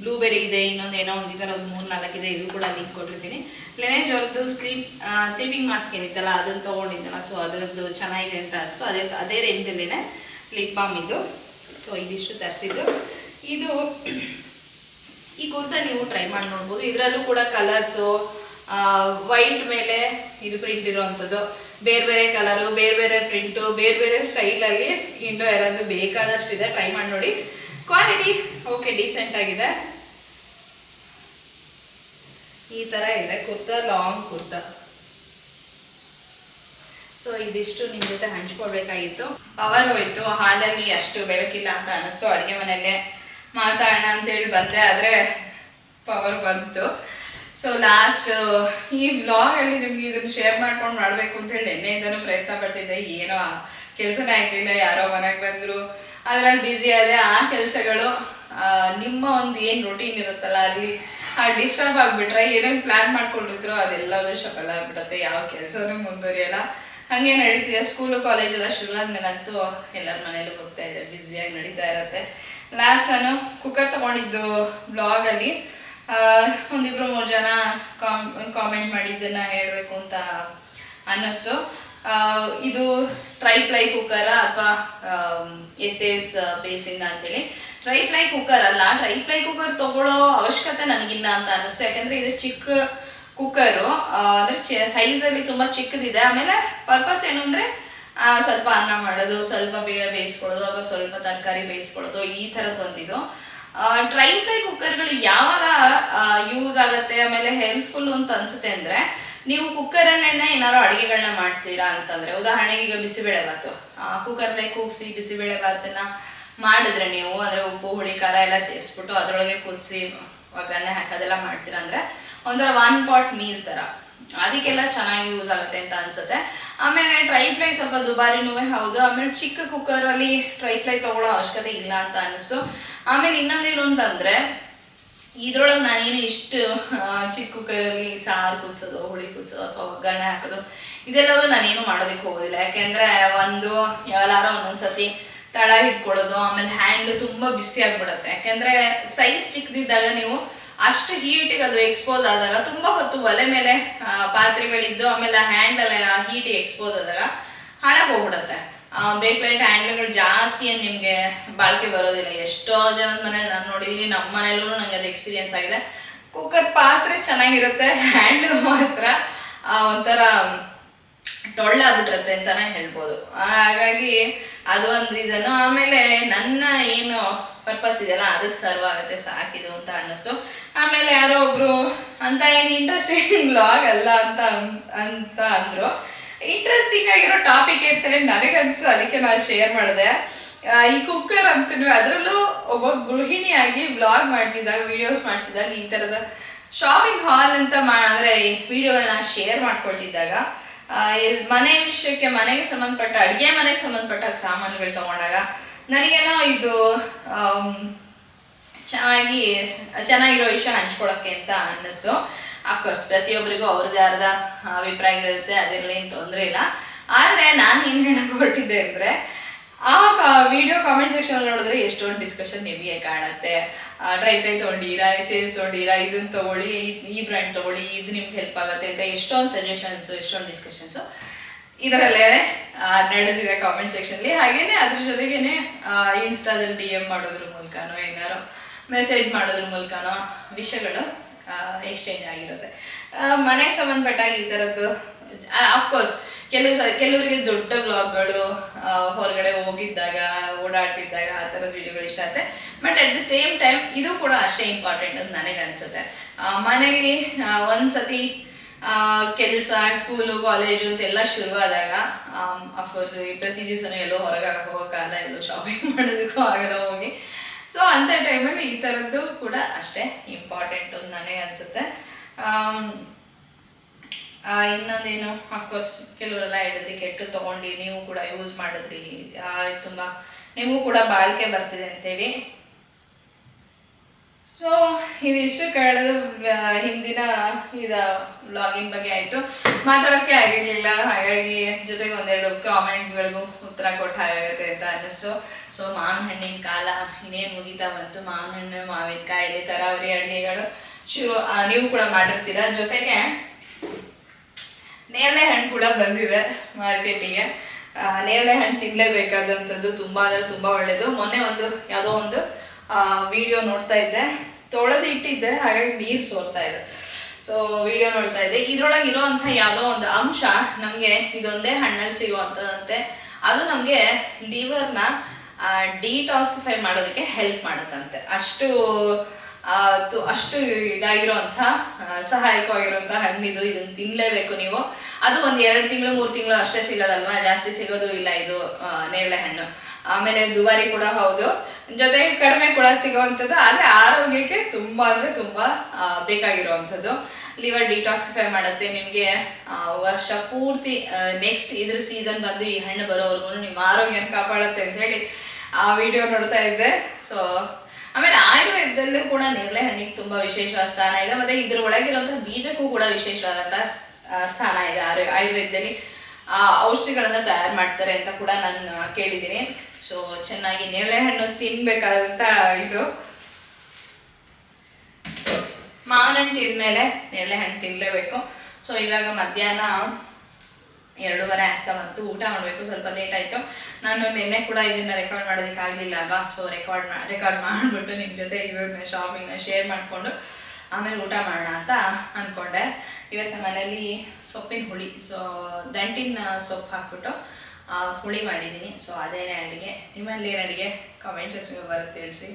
ಬ್ಲೂಬೆರಿ ಇದೆ, ಇನ್ನೊಂದು ಏನೋ ಒಂದು ಈ ಥರ ಒಂದು ಮೂರು ನಾಲ್ಕಿದೆ ಇದು ಕೂಡ ಲಿಂಕ್ ಕೊಟ್ಟಿರ್ತೀನಿ ಲೆನೇಜ್ ಅವ್ರದ್ದು ಸ್ಲೀಪ್ ಸ್ಲೀಪಿಂಗ್ ಮಾಸ್ಕ್ ಏನಿತ್ತಲ್ಲ, ಅದನ್ನು ತೊಗೊಂಡಿದ್ದಲ್ಲ ಸೊ ಅದರದ್ದು ಚೆನ್ನಾಗಿದೆ ಅಂತ ಸೊ ಅದೇ ಅದೇ ರೇಂಜಲ್ಲೇ ಲಿಪ್ ಬಾಮ್ ಇದು. ಸೊ ಇದಿಷ್ಟು ತರಿಸಿದ್ದು. ಇದು ಈ ಕುರ್ತಾ ನೀವು ಟ್ರೈ ಮಾಡಿ ನೋಡ್ಬೋದು. ಇದರಲ್ಲೂ ಕೂಡ ಕಲರ್ಸು ವೈಟ್ ಮೇಲೆ ಇದು ಪ್ರಿಂಟ್ ಇರುವಂಥದ್ದು. ಬೇರೆ ಬೇರೆ ಕಲರು ಬೇರೆ ಬೇರೆ ಪ್ರಿಂಟು ಬೇರೆ ಬೇರೆ ಸ್ಟೈಲಲ್ಲಿ ಇನ್ನೂ ಯಾರಾದರೂ ಬೇಕಾದಷ್ಟಿದೆ ಟ್ರೈ ಮಾಡಿ ನೋಡಿ. ಕ್ವಾಲಿಟಿ ಓಕೆ ಡೀಸೆಂಟ್ ಆಗಿದೆ. ಈ ಥರ ಇದೆ, ಕುರ್ತಾ ಲಾಂಗ್ ಕುರ್ತಾ. ಸೊ ಇದಿಷ್ಟು ನಿಮ್ಮ ಜೊತೆ ಹಂಚ್ಕೊಳ್ಬೇಕಾಗಿತ್ತು. ಪವರ್ ಹೋಯ್ತು, ಹಾಲಲ್ಲಿ ಅಷ್ಟು ಬೆಳಕಿಲ್ಲ ಅಂತ ಅನಿಸ್ತು ಅಡುಗೆ ಮನೆಯಲ್ಲೇ ಮಾತಾಡೋಣ ಅಂತೇಳಿ ಬಂದೆ, ಆದರೆ ಪವರ್ ಬಂತು. ಸೊ ಲಾಸ್ಟ್ ಈ ವ್ಲಾಗಲ್ಲಿ ನಿಮ್ಗೆ ಇದನ್ನು ಶೇರ್ ಮಾಡ್ಕೊಂಡು ಮಾಡಬೇಕು ಅಂತ ಹೇಳಿ ನಿನ್ನೆಯಿಂದನೂ ಪ್ರಯತ್ನ ಪಡ್ತಿದ್ದೆ. ಏನೋ ಕೆಲಸನೇ ಆಗಲಿಲ್ಲ, ಯಾರೋ ಮನೆಗೆ ಬಂದರು. ಅದರಲ್ಲಿ ಬ್ಯುಸಿ ಆದೆ, ಆ ಕೆಲಸಗಳು ನಿಮ್ಮ ಒಂದು ಏನು ರೊಟೀನ್ ಇರುತ್ತಲ್ಲ, ಅಲ್ಲಿ ಡಿಸ್ಟರ್ಬ್ ಆಗಿಬಿಟ್ರೆ, ಏನೇನು ಪ್ಲ್ಯಾನ್ ಮಾಡ್ಕೊಂಡಿದ್ರು ಅದೆಲ್ಲವೂ ಶಫಲ ಆಗ್ಬಿಡುತ್ತೆ. ಯಾವ ಕೆಲಸನೂ ಮುಂದುವರಿಯಲ್ಲ. ಹಾಗೆ ನಡೀತಿದೆ. ಸ್ಕೂಲು ಕಾಲೇಜೆಲ್ಲ ಶುರು ಆದ್ಮೇಲಂತೂ ಎಲ್ಲರ ಮನೇಲೂ ಹೋಗ್ತಾ ಇದೆ. ಬ್ಯುಸಿಯಾಗಿ ನಡೀತಾ ಇರುತ್ತೆ. ಲಾಸ್ಟ್ ನಾನು ಕುಕ್ಕರ್ ತಗೊಂಡಿದ್ದು ಬ್ಲಾಗಲ್ಲಿ ಒಂದಿಬ್ರು ಮೂರು ಜನ ಕಾಮ್ ಕಾಮೆಂಟ್ ಮಾಡಿದ್ದನ್ನು ಹೇಳಬೇಕು ಅಂತ ಅನ್ನಿಸ್ತು. ಇದು ಟ್ರೈಪ್ಲೈ ಕುಕ್ಕರ ಅಥವಾ ಎಸ್ ಎಸ್ ಬೇಸಿಂದ ಅಂತೇಳಿ. ಟ್ರೈಪ್ಲೈ ಕುಕ್ಕರ್ ಅಲ್ಲ ಟ್ರೈಪ್ಲೈ ಕುಕ್ಕರ್ ತಗೊಳ್ಳೋ ಅವಶ್ಯಕತೆ ನನಗಿಲ್ಲ ಅಂತ ಅನ್ನಿಸ್ತು. ಯಾಕಂದ್ರೆ ಇದು ಚಿಕ್ಕ ಕುಕ್ಕರು ಅಂದ್ರೆ ಸೈಜಲ್ಲಿ ತುಂಬಾ ಚಿಕ್ಕದಿದೆ. ಆಮೇಲೆ ಪರ್ಪಸ್ ಏನು ಅಂದ್ರೆ ಸ್ವಲ್ಪ ಅನ್ನ ಮಾಡೋದು, ಸ್ವಲ್ಪ ಬೇಳೆ ಬೇಯಿಸ್ಕೊಳ್ಳೋದು, ಅಥವಾ ಸ್ವಲ್ಪ ತರಕಾರಿ ಬೇಯಿಸ್ಕೊಳ್ಳೋದು, ಈ ಥರದ್ದು ಬಂದಿದ್ದು ಟ್ರೈ ಫ್ರೈ ಕುಕ್ಕರ್ಗಳು ಯಾವಾಗ ಯೂಸ್ ಆಗುತ್ತೆ, ಆಮೇಲೆ ಹೆಲ್ಪ್ಫುಲ್ ಅಂತ ಅನ್ಸುತ್ತೆ ಅಂದ್ರೆ ನೀವು ಕುಕ್ಕರಲ್ಲೇನೆ ಏನಾದ್ರು ಅಡುಗೆಗಳನ್ನ ಮಾಡ್ತೀರಾ ಅಂತಂದ್ರೆ, ಉದಾಹರಣೆಗೆ ಈಗ ಬಿಸಿಬೇಳೆ ಭಾತು ಕುಕ್ಕರ್ಲೆ ಕೂಗಿಸಿ ಬಿಸಿಬೇಳೆ ಭಾತನ್ನ ಮಾಡಿದ್ರೆ ನೀವು ಅಂದ್ರೆ ಉಪ್ಪು, ಹುಳಿ, ಖಾರ ಎಲ್ಲ ಸೇರಿಸ್ಬಿಟ್ಟು ಅದರೊಳಗೆ ಕುದಿಸಿ ಒಗ್ಗರಣೆ ಹಾಕೋದೆಲ್ಲ ಮಾಡ್ತೀರಾ ಅಂದ್ರೆ, ಒಂಥರ ಒನ್ ಪಾಟ್ ಮೀಲ್ ತರ. ಅದಕ್ಕೆಲ್ಲ ಚೆನ್ನಾಗಿ ಯೂಸ್ ಆಗುತ್ತೆ ಅಂತ ಅನ್ಸುತ್ತೆ. ಆಮೇಲೆ ಟ್ರೈ ಫ್ಲೈ ಸ್ವಲ್ಪ ದುಬಾರಿನೂ ಹೌದು. ಆಮೇಲೆ ಚಿಕ್ಕ ಕುಕ್ಕರಲ್ಲಿ ಟ್ರೈ ಫ್ಲೈ ತಗೊಳ್ಳೋ ಅವಶ್ಯಕತೆ ಇಲ್ಲ ಅಂತ ಅನಿಸ್ತು. ಆಮೇಲೆ ಇನ್ನೊಂದೇನು ಅಂತಂದ್ರೆ ಇದ್ರೊಳಗೆ ನಾನೇನು ಇಷ್ಟು ಚಿಕ್ಕ ಕೈಯಲ್ಲಿ ಸಾರು ಕುದಿಸೋದು, ಹುಳಿ ಕುದಿಸೋದು ಅಥವಾ ಒಗ್ಗರಣೆ ಹಾಕೋದು, ಇದೆಲ್ಲವೂ ನಾನೇನು ಮಾಡೋದಕ್ಕೆ ಹೋಗೋದಿಲ್ಲ. ಯಾಕೆಂದ್ರೆ ಒಂದು ಯಾವ್ದಾರ ಒಂದೊಂದ್ಸತಿ ತಳ ಹಿಡ್ಕೊಳ್ಳೋದು, ಆಮೇಲೆ ಹ್ಯಾಂಡ್ ತುಂಬಾ ಬಿಸಿ ಆಗ್ಬಿಡುತ್ತೆ. ಯಾಕೆಂದ್ರೆ ಸೈಜ್ ಚಿಕ್ಕದಿದ್ದಾಗ ನೀವು ಅಷ್ಟು ಹೀಟಿಗೆ ಅದು ಎಕ್ಸ್ಪೋಸ್ ಆದಾಗ, ತುಂಬಾ ಹೊತ್ತು ಒಲೆ ಮೇಲೆ ಪಾತ್ರೆಗಳಿದ್ದು, ಆಮೇಲೆ ಹ್ಯಾಂಡ್ ಹೀಟಿಗೆ ಎಕ್ಸ್ಪೋಸ್ ಆದಾಗ ಹಾಳಾಗಿ ಹೋಗ್ಬಿಡುತ್ತೆ ಬೇಕ್ಲೈಟ್ ಹ್ಯಾಂಡ್ಲ್ಗಳು ಜಾಸ್ತಿ ಏನು ನಿಮಗೆ ಬಾಳಿಕೆ ಬರೋದಿಲ್ಲ. ಎಷ್ಟೋ ಜನದ ಮನೆ ನಾನು ನೋಡಿದ್ದೀನಿ ನಮ್ಮ ಮನೇಲೂ ನಂಗೆ ಅದು ಎಕ್ಸ್ಪೀರಿಯನ್ಸ್ ಆಗಿದೆ. ಕುಕ್ಕರ್ ಪಾತ್ರೆ ಚೆನ್ನಾಗಿರುತ್ತೆ ಹ್ಯಾಂಡ್ಲು ಮಾತ್ರ ಒಂಥರ ಟೊಳ್ಳಾಗ್ಬಿಟ್ಟಿರುತ್ತೆ ಅಂತಾನೆ ಹೇಳ್ಬೋದು. ಹಾಗಾಗಿ ಅದು ಒಂದು ರೀಸನ್ನು ಆಮೇಲೆ ನನ್ನ ಏನು ಪರ್ಪಸ್ ಇದೆಯಲ್ಲ, ಅದಕ್ಕೆ ಸರ್ವ್ ಆಗುತ್ತೆ ಸಾಕಿದು ಅಂತ ಅನ್ನಿಸ್ತು. ಆಮೇಲೆ ಯಾರೋ ಒಬ್ರು, ಅಂತ ಏನು ಇಂಟ್ರೆಸ್ಟಿಂಗ್ ಬ್ಲಾಗ್ ಅಲ್ಲ ಅಂತ ಅಂತ ಅಂದ್ರು. ಇಂಟ್ರೆಸ್ಟಿಂಗ್ ಆಗಿರೋ ಟಾಪಿಕ್ ಇರ್ತಾರೆ ನನಗನ್ಸು ಅದಕ್ಕೆ ನಾನು ಶೇರ್ ಮಾಡಿದೆ. ಈ ಕುಕ್ಕರ್ ಅಂತೂ ಅದರಲ್ಲೂ ಒಬ್ಬ ಗೃಹಿಣಿಯಾಗಿ ಬ್ಲಾಗ್ ಮಾಡ್ತಿದ್ದಾಗ ವಿಡಿಯೋಸ್ ಮಾಡ್ತಿದ್ದಾಗ, ಈ ಥರದ ಶಾಪಿಂಗ್ ಹಾಲ್ ಅಂತ ಅಂದರೆ ವಿಡಿಯೋಗಳನ್ನ ಶೇರ್ ಮಾಡ್ಕೊಳ್ತಿದ್ದಾಗ ಮನೆ ವಿಷಯಕ್ಕೆ ಮನೆಗೆ ಸಂಬಂಧಪಟ್ಟ, ಅಡುಗೆ ಮನೆಗೆ ಸಂಬಂಧಪಟ್ಟ ಸಾಮಾನುಗಳು ತಗೊಂಡಾಗ ನನಗೇನೋ ಇದು ಚೆನ್ನಾಗಿ, ಚೆನ್ನಾಗಿರೋ ವಿಷಯ ಹಂಚ್ಕೊಳಕ್ಕೆ ಅಂತ ಅನ್ನಿಸ್ತು. ಅಫ್ಕೋರ್ಸ್ ಪ್ರತಿಯೊಬ್ಬರಿಗೂ ಅವ್ರದ್ದೇ ಆದ ಅಭಿಪ್ರಾಯಗಳಿರುತ್ತೆ ಅದಿರಲಿ ಏನು ತೊಂದರೆ ಇಲ್ಲ. ಆದರೆ ನಾನು ಏನು ಹೇಳಕ್ ಹೊರಟಿದ್ದೆ ಅಂದರೆ, ಆ ವಿಡಿಯೋ ಕಾಮೆಂಟ್ ಸೆಕ್ಷನ್ ನೋಡಿದ್ರೆ ಎಷ್ಟೊಂದು ಡಿಸ್ಕಷನ್ ನಿಮಗೆ ಕಾಣುತ್ತೆ. ಡ್ರೈ ಫ್ರೈ ತೊಗೊಂಡಿರಾ ಎಸ್ ತೊಗೊಂಡಿರಾ ಇದನ್ನ ತಗೊಳ್ಳಿ, ಈ ಬ್ರ್ಯಾಂಡ್ ತೊಗೊಳ್ಳಿ, ಇದು ನಿಮ್ಗೆ ಹೆಲ್ಪ್ ಆಗುತ್ತೆ ಅಂತ ಎಷ್ಟೊಂದು ಸಜೆಷನ್ಸು ಎಷ್ಟೊಂದು ಡಿಸ್ಕಷನ್ಸು ಇದರಲ್ಲೇ ನಡೆದಿದೆ ಕಾಮೆಂಟ್ ಸೆಕ್ಷನ್ಲಿ ಹಾಗೇನೆ ಅದ್ರ ಜೊತೆಗೇನೆ ಇನ್ಸ್ಟಾದಲ್ಲಿ ಡಿ ಎಂ ಮಾಡೋದ್ರ ಮೂಲಕನೋ, ಏನಾರೋ ಮೆಸೇಜ್ ಮಾಡೋದ್ರ ಮೂಲಕನೋ, ವಿಷಯಗಳು ಎಕ್ಸ್ಚೇಂಜ್ ಆಗಿರುತ್ತೆ. ಮನೆಗೆ ಸಂಬಂಧಪಟ್ಟಾಗ ಈ ಥರದ್ದು ಅಫ್ಕೋರ್ಸ್ ಕೆಲವು ಸ, ಕೆಲವರಿಗೆ ದೊಡ್ಡ ಬ್ಲಾಗ್ಗಳು ಹೊರಗಡೆ ಹೋಗಿದ್ದಾಗ, ಓಡಾಡ್ತಿದ್ದಾಗ ಆ ಥರದ ವಿಡಿಯೋಗಳು ಇಷ್ಟ ಆಗುತ್ತೆ. But at the same time ಇದು ಕೂಡ ಅಷ್ಟೇ ಇಂಪಾರ್ಟೆಂಟ್ ಅಂತ ನನಗೆ ಅನ್ಸುತ್ತೆ. ಮನೆಯಲ್ಲಿ ಒಂದ್ಸತಿ ಕೆಲಸ ಸ್ಕೂಲು ಕಾಲೇಜು ಅಂತೆಲ್ಲ ಶುರುವಾದಾಗ ಅಫ್ಕೋರ್ಸ್ ಪ್ರತಿ ದಿವಸನೂ ಎಲ್ಲೋ ಹೊರಗೆ ಹೋಗೋಕ್ಕಾಗಲ್ಲ ಎಲ್ಲೋ ಶಾಪಿಂಗ್ <laughs> ಮಾಡೋದಕ್ಕೂ ಆಗಲ್ಲ ಹೋಗಿ. ಸೊ ಅಂಥ ಟೈಮಲ್ಲಿ ಈ ಥರದ್ದು ಕೂಡ ಅಷ್ಟೇ ಇಂಪಾರ್ಟೆಂಟ್ ಅಂತ ನನಗೆ ಅನಿಸುತ್ತೆ. ಇನ್ನೊಂದೇನು ಅಫ್ಕೋರ್ಸ್ ಕೆಲವರೆಲ್ಲ ಹೇಳಿದ್ರಿ, ಕೆಟ್ಟು ತೊಗೊಂಡು, ನೀವು ಕೂಡ ಯೂಸ್ ಮಾಡಿದ್ರಿ. ತುಂಬ, ನಿಮಗೂ ಕೂಡ ಬಾಳಿಕೆ ಬರ್ತಿದೆ ಅಂತೇಳಿ. ಸೊ ಇದಿಷ್ಟು ಆ, ಹಿಂದಿನ ಇದ ಬ್ಲಾಗಿನ್ ಬಗ್ಗೆ ಆಯಿತು. ಮಾತಾಡೋಕ್ಕೆ ಆಗಿರಲಿಲ್ಲ ಹಾಗಾಗಿ ಜೊತೆಗೆ ಒಂದೆರಡು ಕಾಮೆಂಟ್ಗಳಿಗೂ ಉತ್ತರ ಕೊಟ್ಟು ಹಾಗಾಗುತ್ತೆ ಅಂತ ಅನ್ನಿಸ್ತು. ಸೊ ಮಾವಿನ ಹಣ್ಣಿನ ಕಾಲ ಇನ್ನೇನು ಮುಗಿತಾ ಬಂತು? ಮಾವಿನ ಹಣ್ಣು ಮಾವಿನಕಾಯಿ ತರಾವರಿ ಅಡುಗೆಗಳು ಶುರು ನೀವು ಕೂಡ ಮಾಡಿರ್ತೀರ? ಜೊತೆಗೆ ನೇರಳೆ ಹಣ್ಣು ಕೂಡ ಬಂದಿದೆ ಮಾರ್ಕೆಟಿಗೆ. ನೇರಳೆ ಹಣ್ಣು ತಿನ್ನಲೇಬೇಕಾದಂಥದ್ದು ತುಂಬ ಅಂದರೆ ತುಂಬ ಒಳ್ಳೆಯದು ಮೊನ್ನೆ ಒಂದು ಯಾವುದೋ ಒಂದು ವಿಡಿಯೋ ನೋಡ್ತಾ ಇದ್ದೆ. ತೊಳೆದು ಇಟ್ಟಿದ್ದೆ, ಹಾಗಾಗಿ ನೀರು ಸೋರ್ತಾ ಇದೆ. ಸೊ ವಿಡಿಯೋ ನೋಡ್ತಾ ಇದ್ದೆ. ಇದ್ರೊಳಗೆ ಇರೋವಂಥ ಯಾವುದೋ ಒಂದು ಅಂಶ ನಮಗೆ ಇದೊಂದೇ ಹಣ್ಣಲ್ಲಿ ಸಿಗುವಂಥದ್ದಂತೆ. ಅದು ನಮಗೆ ಲಿವರ್ನ ಡಿಟಾಕ್ಸಿಫೈ ಮಾಡೋದಕ್ಕೆ ಹೆಲ್ಪ್ ಮಾಡುತ್ತಂತೆ. ಅಷ್ಟು ಅಷ್ಟು ಇದಾಗಿರೋಂಥ ಸಹಾಯಕವಾಗಿರುವಂತಹ ಹಣ್ಣಿದು ಇದನ್ನ ತಿನ್ಲೇಬೇಕು ನೀವು. ಅದು ಒಂದು ಎರಡು ತಿಂಗಳು, ಮೂರು ತಿಂಗಳು ಅಷ್ಟೇ ಸಿಗೋದಲ್ವಾ? ಜಾಸ್ತಿ ಸಿಗೋದು ಇಲ್ಲ ಇದು ನೇರಳೆ ಹಣ್ಣು. ಆಮೇಲೆ ದುಬಾರಿ ಕೂಡ ಹೌದು. ಜೊತೆಗೆ ಕಡಿಮೆ ಕೂಡ ಸಿಗೋವಂಥದ್ದು, ಆದರೆ ಆರೋಗ್ಯಕ್ಕೆ ತುಂಬ ಅಂದರೆ ತುಂಬ ಬೇಕಾಗಿರುವಂಥದ್ದು. ಲಿವರ್ ಡಿಟಾಕ್ಸಿಫೈ ಮಾಡುತ್ತೆ ನಿಮಗೆ ವರ್ಷ ಪೂರ್ತಿ ನೆಕ್ಸ್ಟ್ ಇದ್ರ ಸೀಸನ್ ಬಂದು ಈ ಹಣ್ಣು ಬರೋವರೆಗೂ ನಿಮ್ಮ ಆರೋಗ್ಯನ ಕಾಪಾಡುತ್ತೆ ಅಂತ ಹೇಳಿ ಆ ವಿಡಿಯೋ ನೋಡ್ತಾ ಇದ್ದೆ. ಸೊ ಆಮೇಲೆ ಆಯುರ್ವೇದದಲ್ಲೂ ಕೂಡ ನೇರಳೆ ಹಣ್ಣಿಗೆ ತುಂಬಾ ವಿಶೇಷವಾದ ಸ್ಥಾನ ಇದೆ. ಮತ್ತೆ ಇದ್ರ ಒಳಗಿರುವಂತಹ ಬೀಜಕ್ಕೂ ಕೂಡ ವಿಶೇಷವಾದಂತಹ ಸ್ಥಾನ ಇದೆ ಆಯುರ್ ಆಯುರ್ವೇದದಲ್ಲಿ. ಆ, ಔಷಧಿಗಳನ್ನ ತಯಾರು ಮಾಡ್ತಾರೆ ಅಂತ ಕೂಡ ನಾನು ಕೇಳಿದ್ದೀನಿ. ಸೊ ಚೆನ್ನಾಗಿ ನೇರಳೆ ಹಣ್ಣು ತಿನ್ಬೇಕಾದಂತ ಇದು. ಮಾವಿನ ಹಣ್ಣು ತಿಂದ್ಮೇಲೆ ನೇರಳೆ ಹಣ್ಣು ತಿನ್ಲೇಬೇಕು. ಸೊ ಇವಾಗ ಮಧ್ಯಾಹ್ನ ಎರಡೂವರೆ ಆಗ್ತಾ ಬಂತು. ಊಟ ಮಾಡಬೇಕು, ಸ್ವಲ್ಪ ಲೇಟ್ ಆಯಿತು. ನಾನು ನಿನ್ನೆ ಕೂಡ ಇದನ್ನ ರೆಕಾರ್ಡ್ ಮಾಡೋದಕ್ಕೆ ಆಗಲಿಲ್ಲ ಅಲ್ವಾ? ಸೊ ರೆಕಾರ್ಡ್ ಮಾ ರೆಕಾರ್ಡ್ ಮಾಡಿಬಿಟ್ಟು ನಿಮ್ಮ ಜೊತೆ ಇವತ್ತಿನ ಶಾಪಿಂಗ್ನ ಶೇರ್ ಮಾಡಿಕೊಂಡು ಆಮೇಲೆ ಊಟ ಮಾಡೋಣ ಅಂತ ಅಂದ್ಕೊಂಡೆ ಇವತ್ತು ಮನೇಲಿ ಸೊಪ್ಪಿನ ಹುಳಿ ಸೊ ದಂಟಿನ ಸೊಪ್ಪು ಹಾಕ್ಬಿಟ್ಟು ಹುಳಿ ಮಾಡಿದ್ದೀನಿ. ಸೊ ಅದೇನೇ ಅಡುಗೆ? ನಿಮ್ಮಲ್ಲಿ ಏನು ಅಡುಗೆ? ಕಾಮೆಂಟ್ ಸೆಕ್ಷನ್ಗೆ ಬರುತ್ತೆ ತಿಳಿಸಿ